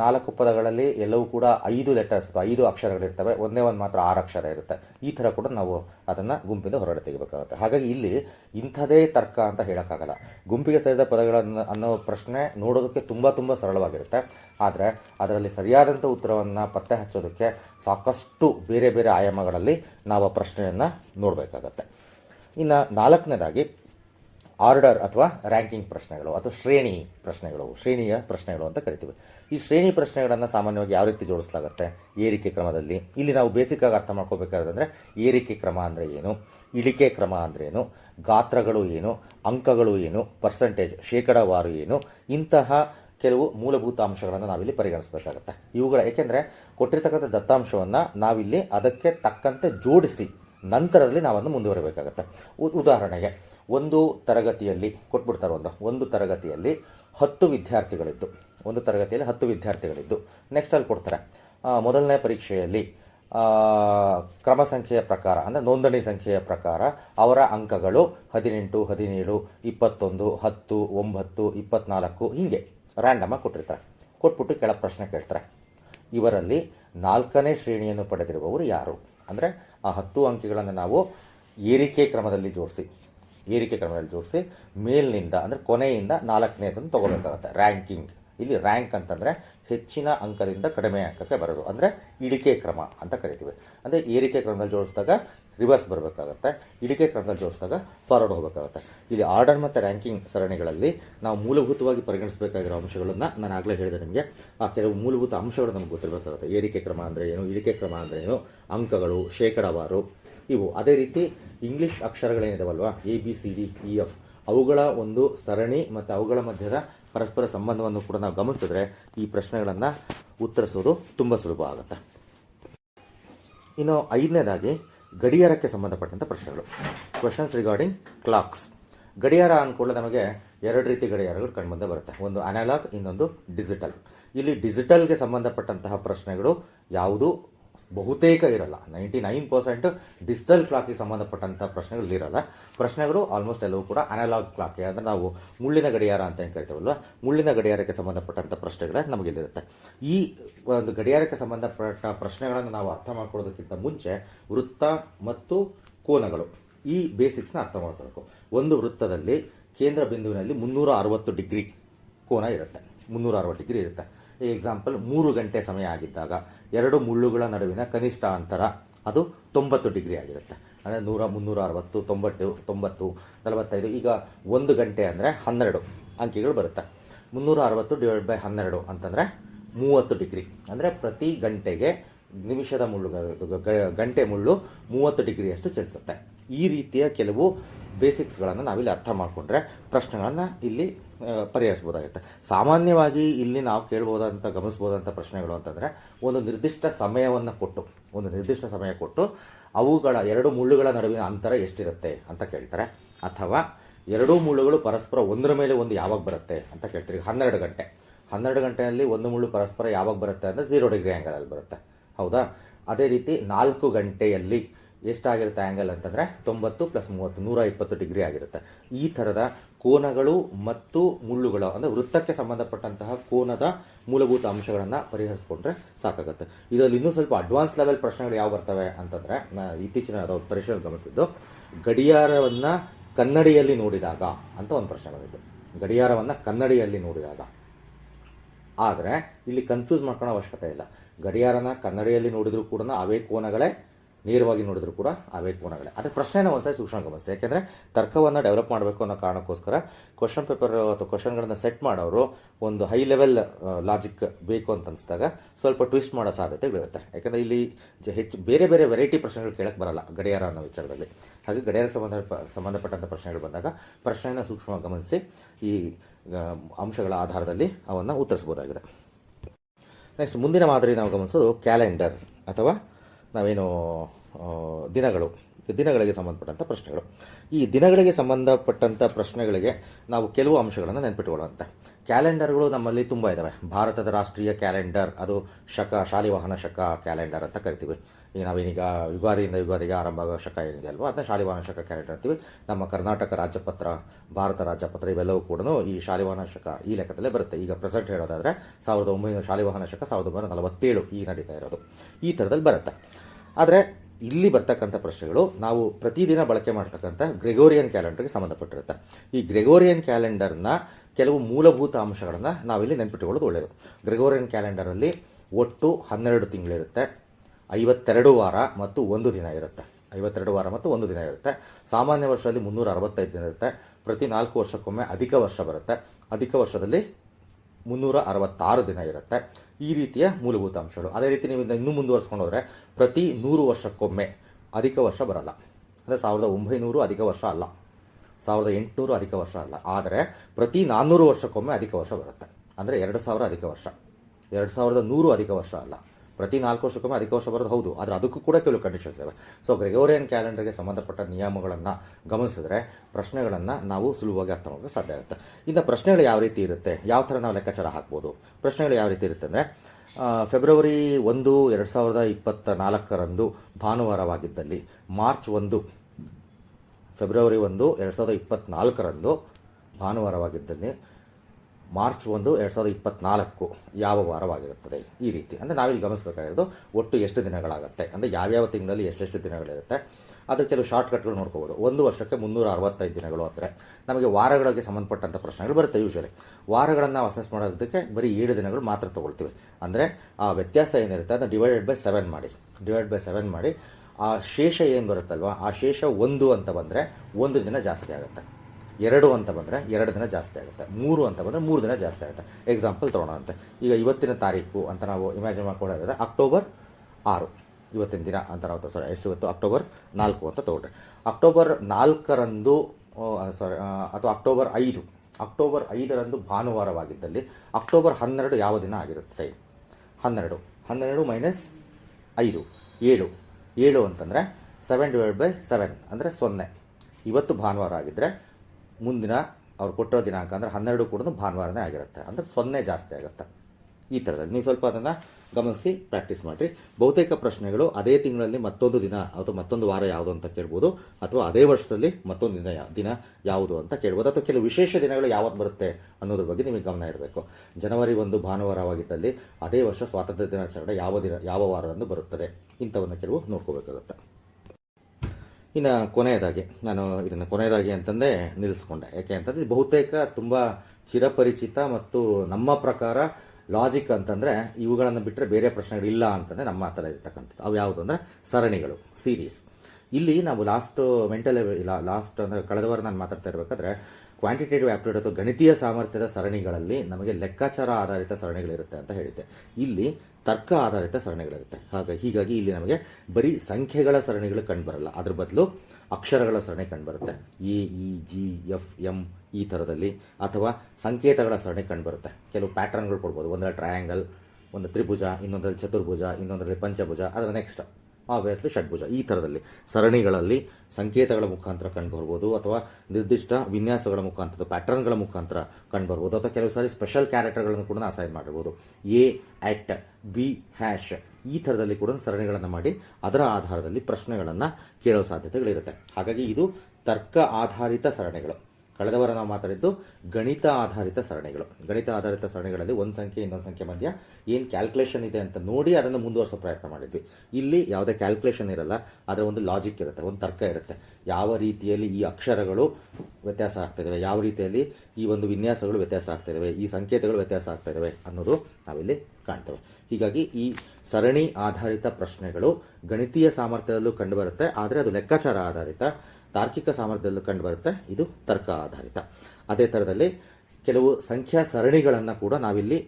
Speaker 1: ನಾಲ್ಕು ಪದಗಳಲ್ಲಿ ಎಲ್ಲವೂ ಕೂಡ ಐದು ಲೆಟರ್ಸ್ ಐದು ಅಕ್ಷರಗಳಿರ್ತವೆ. ಒಂದೇ ಒಂದು ಮಾತ್ರ ಆರು ಅಕ್ಷರ ಇರುತ್ತೆ. ಈ ಥರ ಕೂಡ ನಾವು ಅದನ್ನು ಗುಂಪಿಂದ ಹೊರಗಡೆ ತೆಗಿಬೇಕಾಗುತ್ತೆ. ಹಾಗಾಗಿ ಇಲ್ಲಿ ಇಂಥದೇ ತರ್ಕ ಅಂತ ಹೇಳೋಕ್ಕಾಗಲ್ಲ. ಗುಂಪಿಗೆ ಸೇರಿದ ಪದಗಳನ್ನು ಅನ್ನೋ ಪ್ರಶ್ನೆ ನೋಡೋದಕ್ಕೆ ತುಂಬ ತುಂಬ ಸರಳವಾಗಿರುತ್ತೆ. ಆದರೆ ಅದರಲ್ಲಿ ಸರಿಯಾದಂಥ ಉತ್ತರವನ್ನು ಪತ್ತೆ ಹಚ್ಚೋದಕ್ಕೆ ಸಾಕಷ್ಟು ಬೇರೆ ಬೇರೆ ಆಯಾಮಗಳಲ್ಲಿ ನಾವು ಆ ಪ್ರಶ್ನೆಯನ್ನು ನೋಡಬೇಕಾಗತ್ತೆ. ಇನ್ನು ನಾಲ್ಕನೇದಾಗಿ ಆರ್ಡರ್ ಅಥವಾ ರ್ಯಾಂಕಿಂಗ್ ಪ್ರಶ್ನೆಗಳು ಅಥವಾ ಶ್ರೇಣಿ ಪ್ರಶ್ನೆಗಳು, ಶ್ರೇಣಿಯ ಪ್ರಶ್ನೆಗಳು ಅಂತ ಕರಿತೀವಿ. ಈ ಶ್ರೇಣಿ ಪ್ರಶ್ನೆಗಳನ್ನು ಸಾಮಾನ್ಯವಾಗಿ ಯಾವ ರೀತಿ ಜೋಡಿಸಲಾಗುತ್ತೆ? ಏರಿಕೆ ಕ್ರಮದಲ್ಲಿ. ಇಲ್ಲಿ ನಾವು ಬೇಸಿಕ್ ಆಗಿ ಅರ್ಥ ಮಾಡ್ಕೋಬೇಕಾದ್ರೆ ಏರಿಕೆ ಕ್ರಮ ಅಂದರೆ ಏನು? ಇಳಿಕೆ ಕ್ರಮ ಅಂದ್ರೆ ಏನು? ಗಾತ್ರಗಳು ಏನು? ಅಂಕಗಳು ಏನು? ಪರ್ಸೆಂಟೇಜ್ ಶೇಕಡಾವಾರು ಏನು? ಇಂತಹ ಕೆಲವು ಮೂಲಭೂತ ಅಂಶಗಳನ್ನು ನಾವಿಲ್ಲಿ ಪರಿಗಣಿಸಬೇಕಾಗುತ್ತೆ. ಇವುಗಳ ಏಕೆಂದರೆ ಕೊಟ್ಟಿರ್ತಕ್ಕಂಥ ದತ್ತಾಂಶವನ್ನು ನಾವಿಲ್ಲಿ ಅದಕ್ಕೆ ತಕ್ಕಂತೆ ಜೋಡಿಸಿ ನಂತರದಲ್ಲಿ ನಾವನ್ನು ಮುಂದುವರಿಬೇಕಾಗುತ್ತೆ. ಉದಾಹರಣೆಗೆ, ಒಂದು ತರಗತಿಯಲ್ಲಿ, ಕೊಟ್ಬಿಡ್ತಾರೆ ಒಂದು ಒಂದು ತರಗತಿಯಲ್ಲಿ ಹತ್ತು ವಿದ್ಯಾರ್ಥಿಗಳಿದ್ದು. ಒಂದು ತರಗತಿಯಲ್ಲಿ ಹತ್ತು ವಿದ್ಯಾರ್ಥಿಗಳಿದ್ದು. ನೆಕ್ಸ್ಟ್ ಅಲ್ಲಿ ಕೊಡ್ತಾರೆ. ಮೊದಲನೇ ಪರೀಕ್ಷೆಯಲ್ಲಿ ಕ್ರಮ ಸಂಖ್ಯೆಯ ಪ್ರಕಾರ, ಅಂದರೆ ನೋಂದಣಿ ಸಂಖ್ಯೆಯ ಪ್ರಕಾರ ಅವರ ಅಂಕಗಳು ಹದಿನೆಂಟು, ಹದಿನೇಳು, ಇಪ್ಪತ್ತೊಂದು, ಹತ್ತು, ಒಂಬತ್ತು, ಇಪ್ಪತ್ನಾಲ್ಕು, ಹೀಗೆ ರ್ಯಾಂಡಮ್ ಆಗಿ ಕೊಟ್ಟಿರ್ತಾರೆ. ಕೊಟ್ಬಿಟ್ಟು ಕೆಳ ಪ್ರಶ್ನೆ ಕೇಳ್ತಾರೆ. ಇವರಲ್ಲಿ ನಾಲ್ಕನೇ ಶ್ರೇಣಿಯನ್ನು ಪಡೆದಿರುವವರು ಯಾರು? ಅಂದರೆ ಆ ಹತ್ತು ಅಂಕಿಗಳನ್ನು ನಾವು ಏರಿಕೆ ಕ್ರಮದಲ್ಲಿ ಜೋಡಿಸಿ. ಏರಿಕೆ ಕ್ರಮದಲ್ಲಿ ಜೋಡಿಸಿ ಮೇಲಿನಿಂದ, ಅಂದರೆ ಕೊನೆಯಿಂದ ನಾಲ್ಕನೇದನ್ನು ತಗೋಬೇಕಾಗುತ್ತೆ. ರ್ಯಾಂಕಿಂಗ್ ಇಲ್ಲಿ ರ್ಯಾಂಕ್ ಅಂತಂದರೆ ಹೆಚ್ಚಿನ ಅಂಕದಿಂದ ಕಡಿಮೆ ಅಂಕಕ್ಕೆ ಬರೋದು. ಅಂದರೆ ಇಳಿಕೆ ಕ್ರಮ ಅಂತ ಕರಿತೀವಿ. ಅಂದರೆ ಏರಿಕೆ ಕ್ರಮದಲ್ಲಿ ಜೋಡಿಸಿದಾಗ ರಿವರ್ಸ್ ಬರಬೇಕಾಗತ್ತೆ. ಇಳಿಕೆ ಕ್ರಮದಲ್ಲಿ ಜೋಡಿಸಿದಾಗ ಫಾರ್ವರ್ಡ್ ಹೋಗಬೇಕಾಗುತ್ತೆ. ಇಲ್ಲಿ ಆರ್ಡರ್ ಮತ್ತು ರ್ಯಾಂಕಿಂಗ್ ಸರಣಿಗಳಲ್ಲಿ ನಾವು ಮೂಲಭೂತವಾಗಿ ಪರಿಗಣಿಸಬೇಕಾಗಿರೋ ಅಂಶಗಳನ್ನು ನಾನು ಆಗಲೇ ಹೇಳಿದೆ ನಿಮಗೆ. ಆ, ಕೆಲವು ಮೂಲಭೂತ ಅಂಶಗಳು ನಮ್ಗೆ ಗೊತ್ತಿರಬೇಕಾಗುತ್ತೆ. ಏರಿಕೆ ಕ್ರಮ ಅಂದರೆ ಏನು, ಇಳಿಕೆ ಕ್ರಮ ಅಂದರೆ ಏನು, ಅಂಕಗಳು, ಶೇಕಡಾವಾರು ಇವು. ಅದೇ ರೀತಿ English ಅಕ್ಷರಗಳೇನಿದಾವಲ್ವಾ A B C D E F ಅವುಗಳ ಒಂದು ಸರಣಿ ಮತ್ತು ಅವುಗಳ ಮಧ್ಯದ ಪರಸ್ಪರ ಸಂಬಂಧವನ್ನು ಕೂಡ ನಾವು ಗಮನಿಸಿದ್ರೆ ಈ ಪ್ರಶ್ನೆಗಳನ್ನು ಉತ್ತರಿಸೋದು ತುಂಬ ಸುಲಭ ಆಗುತ್ತೆ. ಇನ್ನು ಐದನೇದಾಗಿ ಗಡಿಯಾರಕ್ಕೆ ಸಂಬಂಧಪಟ್ಟಂಥ ಪ್ರಶ್ನೆಗಳು. ಕ್ವಶನ್ಸ್ ರಿಗಾರ್ಡಿಂಗ್ ಕ್ಲಾಕ್ಸ್ ಗಡಿಯಾರ ಅಂದ್ಕೊಳ್ಳೆ ನಮಗೆ ಎರಡು ರೀತಿ ಗಡಿಯಾರಗಳು ಕಣ್ಮುಂದೆ ಬರುತ್ತೆ. ಒಂದು ಅನಲಾಗ್ ಇನ್ನೊಂದು ಡಿಜಿಟಲ್ ಇಲ್ಲಿ ಡಿಜಿಟಲ್ಗೆ ಸಂಬಂಧಪಟ್ಟಂತಹ ಪ್ರಶ್ನೆಗಳು ಯಾವುದು? ಬಹುತೇಕ ಇರಲ್ಲ. ನೈಂಟಿ ನೈನ್ ಪರ್ಸೆಂಟ್ ಡಿಜಿಟಲ್ ಕ್ಲಾಕಿಗೆ ಸಂಬಂಧಪಟ್ಟಂಥ ಪ್ರಶ್ನೆಗಳು ಇರಲ್ಲ. ಪ್ರಶ್ನೆಗಳು ಆಲ್ಮೋಸ್ಟ್ ಎಲ್ಲವೂ ಕೂಡ ಅನಲಾಗ್ ಕ್ಲಾಕ್ಗೆ ಅಂದರೆ ನಾವು ಮುಳ್ಳಿನ ಗಡಿಯಾರ ಅಂತ ಏನು ಕರಿತೇವಲ್ಲ ಮುಳ್ಳಿನ ಗಡಿಯಾರಕ್ಕೆ ಸಂಬಂಧಪಟ್ಟಂಥ ಪ್ರಶ್ನೆಗಳೇ ನಮಗಿಲ್ಲಿರುತ್ತೆ. ಈ ಒಂದು ಗಡಿಯಾರಕ್ಕೆ ಸಂಬಂಧಪಟ್ಟ ಪ್ರಶ್ನೆಗಳನ್ನು ನಾವು ಅರ್ಥ ಮಾಡ್ಕೊಳ್ಳೋದಕ್ಕಿಂತ ಮುಂಚೆ ವೃತ್ತ ಮತ್ತು ಕೋನಗಳು. ಈ ಬೇಸಿಕ್ಸ್ನ ಅರ್ಥ ಮಾಡ್ಕೊಳ್ಬೇಕು. ಒಂದು ವೃತ್ತದಲ್ಲಿ ಕೇಂದ್ರ ಬಿಂದುವಿನಲ್ಲಿ ಮುನ್ನೂರ ಅರವತ್ತು ಡಿಗ್ರಿ ಕೋನ ಇರುತ್ತೆ. ಮುನ್ನೂರ ಅರವತ್ತು ಡಿಗ್ರಿ ಇರುತ್ತೆ. ಈ ಎಕ್ಸಾಂಪಲ್, ಮೂರು ಗಂಟೆ ಸಮಯ ಆಗಿದ್ದಾಗ ಎರಡು ಮುಳ್ಳುಗಳ ನಡುವಿನ ಕನಿಷ್ಠ ಅಂತರ, ಅದು ತೊಂಬತ್ತು ಡಿಗ್ರಿ ಆಗಿರುತ್ತೆ. ಅಂದರೆ ನೂರ ಮುನ್ನೂರ ಅರವತ್ತು, ತೊಂಬತ್ತು ತೊಂಬತ್ತು, ನಲವತ್ತೈದು, ಈಗ ಒಂದು ಗಂಟೆ ಅಂದರೆ ಹನ್ನೆರಡು ಅಂಕಿಗಳು ಬರುತ್ತೆ. ಮುನ್ನೂರ ಅರವತ್ತು ಡಿವೈಡ್ ಬೈ ಹನ್ನೆರಡು ಅಂತಂದರೆ ಮೂವತ್ತು ಡಿಗ್ರಿ. ಅಂದರೆ ಪ್ರತಿ ಗಂಟೆಗೆ ನಿಮಿಷದ ಮುಳ್ಳು ಗಂಟೆ ಮುಳ್ಳು ಮೂವತ್ತು ಡಿಗ್ರಿಯಷ್ಟು ಚಲಿಸುತ್ತೆ. ಈ ರೀತಿಯ ಕೆಲವು ಬೇಸಿಕ್ಸ್ಗಳನ್ನು ನಾವಿಲ್ಲಿ ಅರ್ಥ ಮಾಡಿಕೊಂಡ್ರೆ ಪ್ರಶ್ನೆಗಳನ್ನು ಇಲ್ಲಿ ಪರಿಹರಿಸ್ಬೋದಾಗುತ್ತೆ ಸಾಮಾನ್ಯವಾಗಿ ಇಲ್ಲಿ ನಾವು ಕೇಳ್ಬೋದಂತ ಗಮನಿಸ್ಬೋದಂಥ ಪ್ರಶ್ನೆಗಳು ಅಂತಂದರೆ, ಒಂದು ನಿರ್ದಿಷ್ಟ ಸಮಯವನ್ನು ಕೊಟ್ಟು, ಒಂದು ನಿರ್ದಿಷ್ಟ ಸಮಯ ಕೊಟ್ಟು ಅವುಗಳ ಎರಡು ಮುಳ್ಳುಗಳ ನಡುವಿನ ಅಂತರ ಎಷ್ಟಿರುತ್ತೆ ಅಂತ ಕೇಳ್ತಾರೆ. ಅಥವಾ ಎರಡೂ ಮುಳ್ಳುಗಳು ಪರಸ್ಪರ ಒಂದರ ಮೇಲೆ ಒಂದು ಯಾವಾಗ ಬರುತ್ತೆ ಅಂತ ಕೇಳ್ತೀರಿ. ಹನ್ನೆರಡು ಗಂಟೆ. ಹನ್ನೆರಡು ಗಂಟೆಯಲ್ಲಿ ಒಂದು ಮುಳ್ಳು ಪರಸ್ಪರ ಯಾವಾಗ ಬರುತ್ತೆ ಅಂದರೆ ಝೀರೋ ಡಿಗ್ರಿ ಆ್ಯಂಗಲಲ್ಲಿ ಬರುತ್ತೆ. ಹೌದಾ? ಅದೇ ರೀತಿ ನಾಲ್ಕು ಗಂಟೆಯಲ್ಲಿ ಎಷ್ಟಾಗಿರುತ್ತೆ ಆ್ಯಂಗಲ್ ಅಂತಂದರೆ ತೊಂಬತ್ತು ಪ್ಲಸ್ ಮೂವತ್ತು ನೂರ ಇಪ್ಪತ್ತು ಡಿಗ್ರಿ ಆಗಿರುತ್ತೆ. ಈ ಥರದ ಕೋನಗಳು ಮತ್ತು ಮುಳ್ಳುಗಳು, ಅಂದರೆ ವೃತ್ತಕ್ಕೆ ಸಂಬಂಧಪಟ್ಟಂತಹ ಕೋನದ ಮೂಲಭೂತ ಅಂಶಗಳನ್ನು ಪರಿಹರಿಸಿಕೊಂಡ್ರೆ ಸಾಕಾಗುತ್ತೆ. ಇದರಲ್ಲಿ ಇನ್ನೂ ಸ್ವಲ್ಪ ಅಡ್ವಾನ್ಸ್ ಲೆವೆಲ್ ಪ್ರಶ್ನೆಗಳು ಯಾವ ಬರ್ತವೆ ಅಂತಂದರೆ ಇತ್ತೀಚಿನ ಪರಿಶೀಲನೆ ಗಮನಿಸಿದ್ದು, ಗಡಿಯಾರವನ್ನು ಕನ್ನಡಿಯಲ್ಲಿ ನೋಡಿದಾಗ ಅಂತ ಒಂದು ಪ್ರಶ್ನೆ ಬಂದಿತ್ತು ಗಡಿಯಾರವನ್ನು ಕನ್ನಡಿಯಲ್ಲಿ ನೋಡಿದಾಗ. ಆದರೆ, ಇಲ್ಲಿ ಕನ್ಫ್ಯೂಸ್ ಮಾಡ್ಕೊಳ್ಳೋ ಅವಶ್ಯಕತೆ ಇಲ್ಲ. ಗಡಿಯಾರನ ಕನ್ನಡಿಯಲ್ಲಿ ನೋಡಿದ್ರು ಕೂಡ ಅವೇ ಕೋನಗಳೇ ನೇರವಾಗಿ ನೋಡಿದ್ರು ಕೂಡ ಅವೇ ಕೋನಗಳೇ ಅದೇ ಪ್ರಶ್ನೆನ ಒಂದ್ಸಾರಿ ಸೂಕ್ಷ್ಮ ಗಮನಿಸಿ. ಯಾಕೆಂದರೆ ತರ್ಕವನ್ನು ಡೆವಲಪ್ ಮಾಡಬೇಕು ಅನ್ನೋ ಕಾರಣಕ್ಕೋಸ್ಕರ ಕ್ವಶನ್ ಪೇಪರ್ ಅಥವಾ ಕ್ವಶನ್ಗಳನ್ನು ಸೆಟ್ ಮಾಡೋರು ಒಂದು ಹೈ ಲೆವೆಲ್ ಲಾಜಿಕ್ ಬೇಕು ಅಂತ ಅನಿಸಿದಾಗ ಸ್ವಲ್ಪ ಟ್ವಿಸ್ಟ್ ಮಾಡೋ ಸಾಧ್ಯತೆ ಬೀಳುತ್ತೆ. ಯಾಕಂದ್ರೆ ಇಲ್ಲಿ ಹೆಚ್ಚು ಬೇರೆ ಬೇರೆ ವೆರೈಟಿ ಪ್ರಶ್ನೆಗಳು ಕೇಳಕ್ಕೆ ಬರಲ್ಲ ಗಡಿಯಾರ ಅನ್ನೋ ವಿಚಾರದಲ್ಲಿ. ಹಾಗೆ ಗಡಿಯಾರಕ್ಕೆ ಸಂಬಂಧ ಸಂಬಂಧಪಟ್ಟಂಥ ಪ್ರಶ್ನೆಗಳು ಬಂದಾಗ ಪ್ರಶ್ನೆಯನ್ನು ಸೂಕ್ಷ್ಮವಾಗಿ ಗಮನಿಸಿ ಈ ಅಂಶಗಳ ಆಧಾರದಲ್ಲಿ ಅವನ್ನು ಉತ್ತರಿಸಬಹುದಾಗಿದೆ. ನೆಕ್ಸ್ಟ್ ಮುಂದಿನ ಮಾದರಿ ನಾವು ಗಮನಿಸೋದು ಕ್ಯಾಲೆಂಡರ್ ಅಥವಾ ನಾವೇನು ದಿನಗಳು ದಿನಗಳಿಗೆ ಸಂಬಂಧಪಟ್ಟಂಥ ಪ್ರಶ್ನೆಗಳು. ಈ ದಿನಗಳಿಗೆ ಸಂಬಂಧಪಟ್ಟಂಥ ಪ್ರಶ್ನೆಗಳಿಗೆ ನಾವು ಕೆಲವು ಅಂಶಗಳನ್ನು ನೆನಪಿಟ್ಟುಕೊಳ್ಳುವಂತೆ ಕ್ಯಾಲೆಂಡರ್ಗಳು ನಮ್ಮಲ್ಲಿ ತುಂಬ ಇದ್ದಾವೆ ಭಾರತದ ರಾಷ್ಟ್ರೀಯ ಕ್ಯಾಲೆಂಡರ್, ಅದು ಶಕ ಶಾಲಿವಾಹನ ಶಕ ಕ್ಯಾಲೆಂಡರ್ ಅಂತ ಕರಿತೀವಿ. ಈಗ ನಾವೇನೀಗ ಯುಗಾದಿಯಿಂದ ಯುಗಾದಿಗೆ ಆರಂಭ ಆಗೋ ಶಕ ಏನಿದೆ ಅಲ್ವಾ? ಅದನ್ನ ಶಾಲಿವಾಹನ ಶಕ ಕ್ಯಾಲೆಂಡರ್ ಅಂತೀವಿ. ನಮ್ಮ ಕರ್ನಾಟಕ ರಾಜ್ಯಪತ್ರ ಭಾರತ ರಾಜ್ಯಪತ್ರ ಇವೆಲ್ಲವೂ ಕೂಡ ಈ ಶಾಲಿವಾಹನ ಶಕ ಈ ಲೆಕ್ಕದಲ್ಲೇ ಬರುತ್ತೆ. ಈಗ ಪ್ರೆಸೆಂಟ್ ಹೇಳೋದಾದ್ರೆ ಸಾವಿರದ ಒಂಬೈನೂರ ಶಾಲಿವಾಹನ ಶಕ ಸಾವಿರದ ಒಂಬೈನೂರ ನಲವತ್ತೇಳು ಈ ನಡೀತಾ ಇರೋದು. ಈ ಥರದಲ್ಲಿ ಬರುತ್ತೆ. ಆದರೆ ಇಲ್ಲಿ ಬರ್ತಕ್ಕಂಥ ಪ್ರಶ್ನೆಗಳು ನಾವು ಪ್ರತಿದಿನ ಬಳಕೆ ಮಾಡ್ತಕ್ಕಂಥ ಗ್ರೆಗೋರಿಯನ್ ಕ್ಯಾಲೆಂಡರ್ಗೆ ಸಂಬಂಧಪಟ್ಟಿರುತ್ತೆ. ಈ ಗ್ರೆಗೋರಿಯನ್ ಕ್ಯಾಲೆಂಡರ್ನ ಕೆಲವು ಮೂಲಭೂತ ಅಂಶಗಳನ್ನು ನಾವಿಲ್ಲಿ ನೆನ್ಪಿಟ್ಟುಕೊಳ್ಳೋದು ಒಳ್ಳೆಯದು ಗ್ರೆಗೋರಿಯನ್ ಕ್ಯಾಲೆಂಡರಲ್ಲಿ ಒಟ್ಟು ಹನ್ನೆರಡು ತಿಂಗಳಿರುತ್ತೆ. ಐವತ್ತೆರಡು ವಾರ ಮತ್ತು ಒಂದು ದಿನ ಇರುತ್ತೆ. ಐವತ್ತೆರಡು ವಾರ ಮತ್ತು ಒಂದು ದಿನ ಇರುತ್ತೆ. ಸಾಮಾನ್ಯ ವರ್ಷದಲ್ಲಿ ಮುನ್ನೂರ ಅರವತ್ತೈದು ದಿನ ಇರುತ್ತೆ. ಪ್ರತಿ ನಾಲ್ಕು ವರ್ಷಕ್ಕೊಮ್ಮೆ ಅಧಿಕ ವರ್ಷ ಬರುತ್ತೆ. ಅಧಿಕ ವರ್ಷದಲ್ಲಿ ಮುನ್ನೂರ ಅರವತ್ತಾರು ದಿನ ಇರುತ್ತೆ. ಈ ರೀತಿಯ ಮೂಲಭೂತ ಅಂಶಗಳು. ಅದೇ ರೀತಿ ನೀವು ಇನ್ನೂ ಮುಂದುವರ್ಸ್ಕೊಂಡು ಹೋದ್ರೆ ಪ್ರತಿ ನೂರು ವರ್ಷಕ್ಕೊಮ್ಮೆ ಅಧಿಕ ವರ್ಷ ಬರಲ್ಲ. ಅಂದರೆ ಸಾವಿರದ ಒಂಬೈನೂರು ಅಧಿಕ ವರ್ಷ ಅಲ್ಲ. ಸಾವಿರದ ಎಂಟುನೂರು ಅಧಿಕ ವರ್ಷ ಅಲ್ಲ. ಆದರೆ ಪ್ರತಿ ನಾನ್ನೂರು ವರ್ಷಕ್ಕೊಮ್ಮೆ ಅಧಿಕ ವರ್ಷ ಬರುತ್ತೆ. ಅಂದರೆ ಎರಡು ಸಾವಿರ ಅಧಿಕ ವರ್ಷ. ಎರಡು ಸಾವಿರದ ನೂರು ಅಧಿಕ ವರ್ಷ ಅಲ್ಲ. ಪ್ರತಿ ನಾಲ್ಕು ವರ್ಷಕ್ಕೊಮ್ಮೆ ಅಧಿಕ ವರ್ಷ ಬರೋದು ಹೌದು. ಆದರೆ ಅದಕ್ಕೂ ಕೂಡ ಕೆಲವು ಕಂಡೀಷನ್ಸ್ ಇವೆ ಸೊ ಗ್ರೆಗೋರಿಯನ್ ಕ್ಯಾಲೆಂಡರ್ಗೆ ಸಂಬಂಧಪಟ್ಟ ನಿಯಮಗಳನ್ನು ಗಮನಿಸಿದ್ರೆ ಪ್ರಶ್ನೆಗಳನ್ನು ನಾವು ಸುಲಭವಾಗಿ ಅರ್ಥ ಮಾಡೋಕ್ಕೆ ಸಾಧ್ಯ ಆಗುತ್ತೆ. ಇನ್ನು ಪ್ರಶ್ನೆಗಳು ಯಾವ ರೀತಿ ಇರುತ್ತೆ? ಯಾವ ಥರ ನಾವು ಲೆಕ್ಕಾಚಾರ ಹಾಕ್ಬೋದು? ಪ್ರಶ್ನೆಗಳು ಯಾವ ರೀತಿ ಇರುತ್ತೆ ಅಂದರೆ ಫೆಬ್ರವರಿ ಒಂದು, ಎರಡು ಸಾವಿರದ ಇಪ್ಪತ್ತ ನಾಲ್ಕರಂದು ಭಾನುವಾರವಾಗಿದ್ದಲ್ಲಿ ಮಾರ್ಚ್ ಒಂದು ಫೆಬ್ರವರಿ ಒಂದು, ಎರಡು ಸಾವಿರದ ಇಪ್ಪತ್ತ್ನಾಲ್ಕರಂದು ಭಾನುವಾರವಾಗಿದ್ದಲ್ಲಿ ಮಾರ್ಚ್ ಒಂದು ಎರಡು ಸಾವಿರದ ಇಪ್ಪತ್ನಾಲ್ಕು ಯಾವ ವಾರವಾಗಿರುತ್ತದೆ ಈ ರೀತಿ. ಅಂದರೆ ನಾವಿಲ್ಲಿ ಗಮನಿಸಬೇಕಾಗಿರೋದು ಒಟ್ಟು ಎಷ್ಟು ದಿನಗಳಾಗುತ್ತೆ, ಅಂದರೆ ಯಾವ್ಯಾವ ತಿಂಗಳಲ್ಲಿ ಎಷ್ಟೆಷ್ಟು ದಿನಗಳಿರುತ್ತೆ. ಅದು ಕೆಲವು ಶಾರ್ಟ್ಕಟ್ಗಳು ನೋಡ್ಕೋಬೋದು. ಒಂದು ವರ್ಷಕ್ಕೆ ಮುನ್ನೂರ ಅರವತ್ತೈದು ದಿನಗಳು ಅಂದರೆ ನಮಗೆ ವಾರಗಳಿಗೆ ಸಂಬಂಧಪಟ್ಟಂಥ ಪ್ರಶ್ನೆಗಳು ಬರುತ್ತೆ ಯೂಶ್ವಲಿ ವಾರಗಳನ್ನು ನಾವು ಅಸೆಸ್ ಮಾಡೋದಕ್ಕೆ ಬರೀ ಏಳು ದಿನಗಳು ಮಾತ್ರ ತಗೊಳ್ತೀವಿ. ಅಂದರೆ ಆ ವ್ಯತ್ಯಾಸ ಏನಿರುತ್ತೆ, ಅದನ್ನು ಡಿವೈಡೆಡ್ ಬೈ ಸೆವೆನ್ ಮಾಡಿ. ಡಿವೈಡ್ ಬೈ ಸೆವೆನ್ ಮಾಡಿ ಆ ಶೇಷ ಏನು ಬರುತ್ತಲ್ವ, ಆ ಶೇಷ ಒಂದು ಅಂತ ಬಂದರೆ ಒಂದು ದಿನ ಜಾಸ್ತಿ ಆಗುತ್ತೆ. ಎರಡು ಅಂತ ಬಂದರೆ ಎರಡು ದಿನ ಜಾಸ್ತಿ ಆಗುತ್ತೆ. ಮೂರು ಅಂತ ಬಂದರೆ ಮೂರು ದಿನ ಜಾಸ್ತಿ ಆಗುತ್ತೆ. ಎಕ್ಸಾಂಪಲ್ ತೊಗೊಳೋಣ ಅಂತ. ಈಗ ಇವತ್ತಿನ ತಾರೀಕು ಅಂತ ನಾವು ಇಮ್ಯಾಜಿನ್ ಮಾಡ್ಕೊಳ್ಳೋದಾದ್ರೆ ಅಕ್ಟೋಬರ್ ಆರು. ಇವತ್ತಿನ ದಿನ ಅಂತ ನಾವು ಸಾರಿ ಎಷ್ಟು ಇವತ್ತು? ಅಕ್ಟೋಬರ್ ನಾಲ್ಕು ಅಂತ ತೊಗೊಂಡ್ರೆ. ಅಕ್ಟೋಬರ್ ನಾಲ್ಕರಂದು ಸಾರಿ ಅಥವಾ ಅಕ್ಟೋಬರ್ ಐದು. ಅಕ್ಟೋಬರ್ ಐದರಂದು ಭಾನುವಾರವಾಗಿದ್ದಲ್ಲಿ ಅಕ್ಟೋಬರ್ ಹನ್ನೆರಡು ಯಾವ ದಿನ ಆಗಿರುತ್ತೆ ಹನ್ನೆರಡು. ಹನ್ನೆರಡು ಮೈನಸ್ ಐದು. ಏಳು. ಏಳು ಅಂತಂದರೆ ಸೆವೆನ್ ಡಿವೈಡ್ ಬೈ ಸೆವೆನ್ ಅಂದರೆ ಸೊನ್ನೆ. ಇವತ್ತು ಭಾನುವಾರ ಆಗಿದ್ದರೆ ಮುಂದಿನ ಅವ್ರು ಕೊಟ್ಟಿರೋ ದಿನಾಂಕ ಅಂದರೆ ಹನ್ನೆರಡು ಕೂಡ ಭಾನುವಾರನೇ ಆಗಿರುತ್ತೆ. ಅಂದರೆ ಸೊನ್ನೆ ಜಾಸ್ತಿ ಆಗುತ್ತೆ. ಈ ಥರದಲ್ಲಿ. ನೀವು ಸ್ವಲ್ಪ ಅದನ್ನು ಗಮನಿಸಿ ಪ್ರಾಕ್ಟೀಸ್ ಮಾಡಿರಿ. ಬಹುತೇಕ ಪ್ರಶ್ನೆಗಳು ಅದೇ ತಿಂಗಳಲ್ಲಿ ಮತ್ತೊಂದು ದಿನ ಅಥವಾ ಮತ್ತೊಂದು ವಾರ ಯಾವುದು ಅಂತ ಕೇಳ್ಬೋದು. ಅಥವಾ ಅದೇ ವರ್ಷದಲ್ಲಿ ಮತ್ತೊಂದು ದಿನ ದಿನ ಯಾವುದು ಅಂತ ಕೇಳ್ಬೋದು. ಅಥವಾ ಕೆಲವು ವಿಶೇಷ ದಿನಗಳು ಯಾವತ್ತು ಬರುತ್ತೆ ಅನ್ನೋದ್ರ ಬಗ್ಗೆ ನಿಮಗೆ ಗಮನ ಇರಬೇಕು. ಜನವರಿ ಒಂದು ಭಾನುವಾರವಾಗಿದ್ದಲ್ಲಿ ಅದೇ ವರ್ಷ ಸ್ವಾತಂತ್ರ್ಯ ದಿನಾಚರಣೆ ಯಾವ ದಿನ ಯಾವ ವಾರದಂದು ಬರುತ್ತದೆ. ಇಂಥವನ್ನು ಕೆಲವು ನೋಡ್ಕೋಬೇಕಾಗುತ್ತೆ. ಇನ್ನು ಕೊನೆಯದಾಗಿ, ನಾನು ಇದನ್ನು ಕೊನೆಯದಾಗಿ ಅಂತಂದೇ ನಿಲ್ಲಿಸ್ಕೊಂಡೆ. ಯಾಕೆ ಅಂತಂದ್ರೆ, ಬಹುತೇಕ ತುಂಬ ಚಿರಪರಿಚಿತ ಮತ್ತು ನಮ್ಮ ಪ್ರಕಾರ ಲಾಜಿಕ್ ಅಂತಂದ್ರೆ ಇವುಗಳನ್ನು ಬಿಟ್ಟರೆ ಬೇರೆ ಪ್ರಶ್ನೆಗಳಿಲ್ಲ ಅಂತಂದ್ರೆ ನಮ್ಮ ಹತ್ರ ಇರ್ತಕ್ಕಂಥದ್ದು. ಅವು ಯಾವುದು ಅಂದ್ರೆ ಸರಣಿಗಳು ಸೀರೀಸ್ ಇಲ್ಲಿ ನಾವು ಲಾಸ್ಟ್ ಮೆಂಟಲ್ ಲಾಸ್ಟ್ ಅಂದರೆ ಕಳೆದ ವಾರ ನಾನು ಮಾತಾಡ್ತಾ ಇರಬೇಕಾದ್ರೆ ಕ್ವಾಂಟಿಟೇಟಿವ್ ಆಪ್ಟಿಟ್ಯೂಡ್ ಅಥವಾ ಗಣಿತೀಯ ಸಾಮರ್ಥ್ಯದ ಸರಣಿಗಳಲ್ಲಿ ನಮಗೆ ಲೆಕ್ಕಾಚಾರ ಆಧಾರಿತ ಸರಣಿಗಳಿರುತ್ತೆ ಅಂತ ಹೇಳಿದ್ದೆ. ಇಲ್ಲಿ ತರ್ಕ ಆಧಾರಿತ ಸರಣಿಗಳಿರುತ್ತೆ. ಹಾಗಾಗಿ ಹೀಗಾಗಿ ಇಲ್ಲಿ ನಮಗೆ ಬರೀ ಸಂಖ್ಯೆಗಳ ಸರಣಿಗಳು ಕಂಡುಬರಲ್ಲ. ಅದ್ರ ಬದಲು ಅಕ್ಷರಗಳ ಸರಣಿ ಕಂಡುಬರುತ್ತೆ. A, E, G, F, M ಈ ಥರದಲ್ಲಿ ಅಥವಾ ಸಂಕೇತಗಳ ಸರಣಿ ಕಂಡುಬರುತ್ತೆ. ಕೆಲವು ಪ್ಯಾಟರ್ನ್ಗಳು ಕೊಡ್ಬೋದು. ಒಂದರಲ್ಲಿ ಟ್ರಯಾಂಗಲ್ ಒಂದು ತ್ರಿಭುಜ, ಇನ್ನೊಂದರಲ್ಲಿ ಚತುರ್ಭುಜ, ಇನ್ನೊಂದರಲ್ಲಿ ಪಂಚಭುಜ, ಅದರ ನೆಕ್ಸ್ಟ್ ಆಬ್ವಿಯಸ್ಲಿ ಷಡ್ಭುಜ. ಈ ಥರದಲ್ಲಿ ಸರಣಿಗಳಲ್ಲಿ ಸಂಕೇತಗಳ ಮುಖಾಂತರ ಕಂಡುಬರ್ಬೋದು ಅಥವಾ ನಿರ್ದಿಷ್ಟ ವಿನ್ಯಾಸಗಳ ಮುಖಾಂತರ ಪ್ಯಾಟರ್ನ್ಗಳ ಮುಖಾಂತರ ಕಂಡುಬರ್ಬೋದು ಅಥವಾ ಕೆಲವು ಸಾರಿ ಸ್ಪೆಷಲ್ ಕ್ಯಾರೆಕ್ಟರ್ಗಳನ್ನು ಕೂಡ ಅಸೈನ್ ಮಾಡಿರ್ಬೋದು. ಎ ಅಟ್ ಬಿ ಹ್ಯಾಶ್ ಈ ಥರದಲ್ಲಿ ಕೂಡ ಸರಣಿಗಳನ್ನು ಮಾಡಿ ಅದರ ಆಧಾರದಲ್ಲಿ ಪ್ರಶ್ನೆಗಳನ್ನು ಕೇಳೋ ಸಾಧ್ಯತೆಗಳಿರುತ್ತೆ. ಹಾಗಾಗಿ ಇದು ತರ್ಕ ಆಧಾರಿತ ಸರಣಿಗಳು. ಕಳೆದ ವಾರ ನಾವು ಮಾತಾಡಿದ್ದು ಗಣಿತ ಆಧಾರಿತ ಸರಣಿಗಳು. ಗಣಿತ ಆಧಾರಿತ ಸರಣಿಗಳಲ್ಲಿ ಒಂದು ಸಂಖ್ಯೆ, ಇನ್ನೊಂದು ಸಂಖ್ಯೆ ಮಧ್ಯ ಏನು ಕ್ಯಾಲ್ಕುಲೇಷನ್ ಇದೆ ಅಂತ ನೋಡಿ ಅದನ್ನು ಮುಂದುವರಿಸೋ ಪ್ರಯತ್ನ ಮಾಡಿದ್ವಿ. ಇಲ್ಲಿ ಯಾವುದೇ ಕ್ಯಾಲ್ಕುಲೇಷನ್ ಇರಲ್ಲ ಅದರ ಒಂದು ಲಾಜಿಕ್ ಇರುತ್ತೆ, ಒಂದು ತರ್ಕ ಇರುತ್ತೆ. ಯಾವ ರೀತಿಯಲ್ಲಿ ಈ ಅಕ್ಷರಗಳು ವ್ಯತ್ಯಾಸ ಆಗ್ತಿದ್ದಾವೆ ಯಾವ ರೀತಿಯಲ್ಲಿ ಈ ಒಂದು ವಿನ್ಯಾಸಗಳು ವ್ಯತ್ಯಾಸ ಆಗ್ತಿದ್ದಾವೆ ಈ ಸಂಕೇತಗಳು ವ್ಯತ್ಯಾಸ ಆಗ್ತಾ ಇದ್ದಾವೆ ಅನ್ನೋದು ನಾವಿಲ್ಲಿ ಕಾಣ್ತೇವೆ. ಹೀಗಾಗಿ ಈ ಸರಣಿ ಆಧಾರಿತ ಪ್ರಶ್ನೆಗಳು ಗಣಿತೀಯ ಸಾಮರ್ಥ್ಯದಲ್ಲೂ ಕಂಡುಬರುತ್ತೆ, ಆದರೆ ಅದು ಲೆಕ್ಕಾಚಾರ ಆಧಾರಿತ. ತಾರ್ಕಿಕ ಸಾಮರ್ಥ್ಯದಲ್ಲೂ ಕಂಡುಬರುತ್ತೆ. ಇದು ತರ್ಕ ಆಧಾರಿತ. ಅದೇ ಥರದಲ್ಲಿ ಕೆಲವು ಸಂಖ್ಯಾ ಸರಣಿಗಳನ್ನು ಕೂಡ ನಾವಿಲ್ಲಿ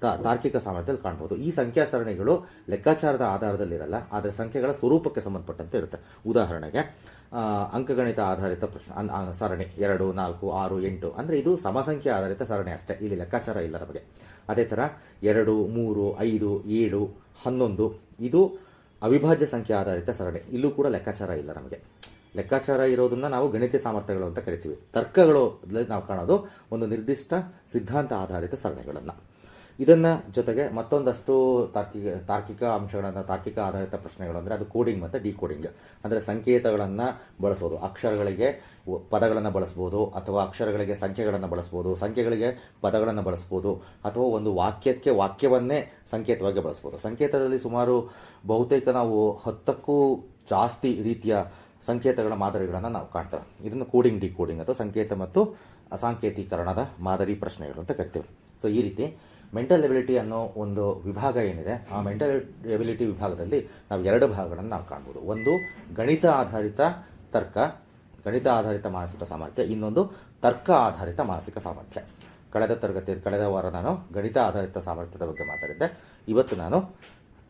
Speaker 1: ತಾರ್ಕಿಕ ಸಾಮರ್ಥ್ಯದಲ್ಲಿ ಕಾಣಬಹುದು ಈ ಸಂಖ್ಯಾ ಸರಣಿಗಳು ಲೆಕ್ಕಾಚಾರದ ಆಧಾರದಲ್ಲಿ ಇರಲ್ಲ ಆದರೆ ಸಂಖ್ಯೆಗಳ ಸ್ವರೂಪಕ್ಕೆ ಸಂಬಂಧಪಟ್ಟಂತೆ ಇರುತ್ತೆ. ಉದಾಹರಣೆಗೆ ಅಂಕಗಣಿತ ಆಧಾರಿತ ಪ್ರಶ್ನೆ ಸರಣಿ, ಎರಡು, ನಾಲ್ಕು, ಆರು, ಎಂಟು, ಅಂದರೆ ಇದು ಸಮಸಂಖ್ಯೆ ಆಧಾರಿತ ಸರಣಿ ಅಷ್ಟೇ. ಇಲ್ಲಿ ಲೆಕ್ಕಾಚಾರ ಇಲ್ಲ ನಮಗೆ. ಅದೇ ಥರ ಎರಡು, ಮೂರು, ಐದು, ಏಳು, ಹನ್ನೊಂದು, ಇದು ಅವಿಭಾಜ್ಯ ಸಂಖ್ಯೆ ಆಧಾರಿತ ಸರಣಿ. ಇಲ್ಲೂ ಕೂಡ ಲೆಕ್ಕಾಚಾರ ಇಲ್ಲ ನಮಗೆ. ಲೆಕ್ಕಾಚಾರ ಇರೋದನ್ನ ನಾವು ಗಣಿತ ಸಾಮರ್ಥ್ಯಗಳು ಅಂತ ಕರಿತೀವಿ. ತರ್ಕಗಳು ನಾವು ಕಾಣೋದು ಒಂದು ನಿರ್ದಿಷ್ಟ ಸಿದ್ಧಾಂತ ಆಧಾರಿತ ಸರಣಿಗಳನ್ನು. ಇದನ್ನ ಜೊತೆಗೆ ಮತ್ತೊಂದಷ್ಟು ತಾರ್ಕಿಕ ತಾರ್ಕಿಕ ಅಂಶಗಳನ್ನು, ತಾರ್ಕಿಕ ಆಧಾರಿತ ಪ್ರಶ್ನೆಗಳು ಅಂದರೆ ಅದು ಕೋಡಿಂಗ್ ಮತ್ತು ಡಿಕೋಡಿಂಗ್. ಅಂದರೆ ಸಂಕೇತಗಳನ್ನು ಬಳಸೋದು. ಅಕ್ಷರಗಳಿಗೆ ಪದಗಳನ್ನು ಬಳಸ್ಬೋದು ಅಥವಾ ಅಕ್ಷರಗಳಿಗೆ ಸಂಖ್ಯೆಗಳನ್ನು ಬಳಸ್ಬೋದು, ಸಂಖ್ಯೆಗಳಿಗೆ ಪದಗಳನ್ನು ಬಳಸ್ಬೋದು ಅಥವಾ ಒಂದು ವಾಕ್ಯಕ್ಕೆ ವಾಕ್ಯವನ್ನೇ ಸಂಕೇತವಾಗಿ ಬಳಸ್ಬೋದು. ಸಂಕೇತದಲ್ಲಿ ಸುಮಾರು ಬಹುತೇಕ ನಾವು ಹತ್ತಕ್ಕೂ ಜಾಸ್ತಿ ರೀತಿಯ ಸಂಕೇತಗಳ ಮಾದರಿಗಳನ್ನು ನಾವು ಕಾಣ್ತೇವೆ. ಇದನ್ನು ಕೋಡಿಂಗ್ ಡಿಕೋಡಿಂಗ್ ಅಥವಾ ಸಂಕೇತ ಮತ್ತು ಅಸಾಂಕೇತೀಕರಣದ ಮಾದರಿ ಪ್ರಶ್ನೆಗಳು ಅಂತ ಕರಿತೇವೆ. ಸೊ ಈ ರೀತಿ ಮೆಂಟಲ್ ಎಬಿಲಿಟಿ ಅನ್ನೋ ಒಂದು ವಿಭಾಗ ಏನಿದೆ, ಆ ಮೆಂಟಲ್ ಎಬಿಲಿಟಿ ವಿಭಾಗದಲ್ಲಿ ನಾವು ಎರಡು ಭಾಗಗಳನ್ನು ನಾವು ಕಾಣ್ಬೋದು. ಒಂದು ಗಣಿತ ಆಧಾರಿತ ತರ್ಕ, ಗಣಿತ ಆಧಾರಿತ ಮಾನಸಿಕ ಸಾಮರ್ಥ್ಯ. ಇನ್ನೊಂದು ತರ್ಕ ಆಧಾರಿತ ಮಾನಸಿಕ ಸಾಮರ್ಥ್ಯ. ಕಳೆದ ತರಗತಿ ಕಳೆದ ವಾರ ನಾನು ಗಣಿತ ಆಧಾರಿತ ಸಾಮರ್ಥ್ಯದ ಬಗ್ಗೆ ಮಾತಾಡಿದ್ದೆ. ಇವತ್ತು ನಾನು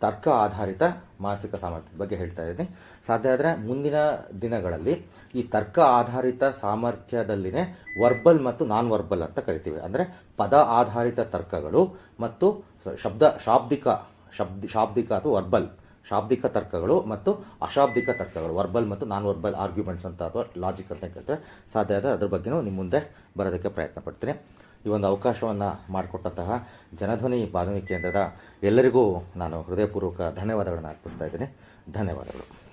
Speaker 1: ತರ್ಕ ಆಧಾರಿತ ಮಾನಸಿಕ ಸಾಮರ್ಥ್ಯದ ಬಗ್ಗೆ ಹೇಳ್ತಾ ಇದ್ದೀನಿ. ಸಾಧ್ಯ ಆದರೆ ಮುಂದಿನ ದಿನಗಳಲ್ಲಿ ಈ ತರ್ಕ ಆಧಾರಿತ ಸಾಮರ್ಥ್ಯದಲ್ಲಿನೇ ವರ್ಬಲ್ ಮತ್ತು ನಾನ್ ವರ್ಬಲ್ ಅಂತ ಕರಿತೀವಿ. ಅಂದರೆ ಪದ ಆಧಾರಿತ ತರ್ಕಗಳು ಮತ್ತು ಶಬ್ದ, ಶಾಬ್ದಿಕ ಶಬ್ದ, ಶಾಬ್ದಿಕ ಅಥವಾ ವರ್ಬಲ್, ಶಾಬ್ದಿಕ ತರ್ಕಗಳು ಮತ್ತು ಅಶಾಬ್ದಿಕ ತರ್ಕಗಳು, ವರ್ಬಲ್ ಮತ್ತು ನಾನ್ ವರ್ಬಲ್ ಆರ್ಗ್ಯುಮೆಂಟ್ಸ್ ಅಂತ ಅಥವಾ ಲಾಜಿಕ್ ಅಂತ ಕೇಳ್ತಾರೆ. ಸಾಧ್ಯ ಆದರೆ ಅದ್ರ ಬಗ್ಗೆನೂ ನಿಮ್ಮ ಮುಂದೆ ಬರೋದಕ್ಕೆ ಪ್ರಯತ್ನ ಪಡ್ತೀನಿ. ಈ ಒಂದು ಅವಕಾಶವನ್ನು ಮಾಡಿಕೊಟ್ಟಂತಹ ಜನಧ್ವನಿ ಬಾನುಲಿ ಕೇಂದ್ರದ ಎಲ್ಲರಿಗೂ ನಾನು ಹೃದಯಪೂರ್ವಕ ಧನ್ಯವಾದಗಳನ್ನು ಅರ್ಪಿಸ್ತಾ ಇದ್ದೀನಿ. ಧನ್ಯವಾದಗಳು.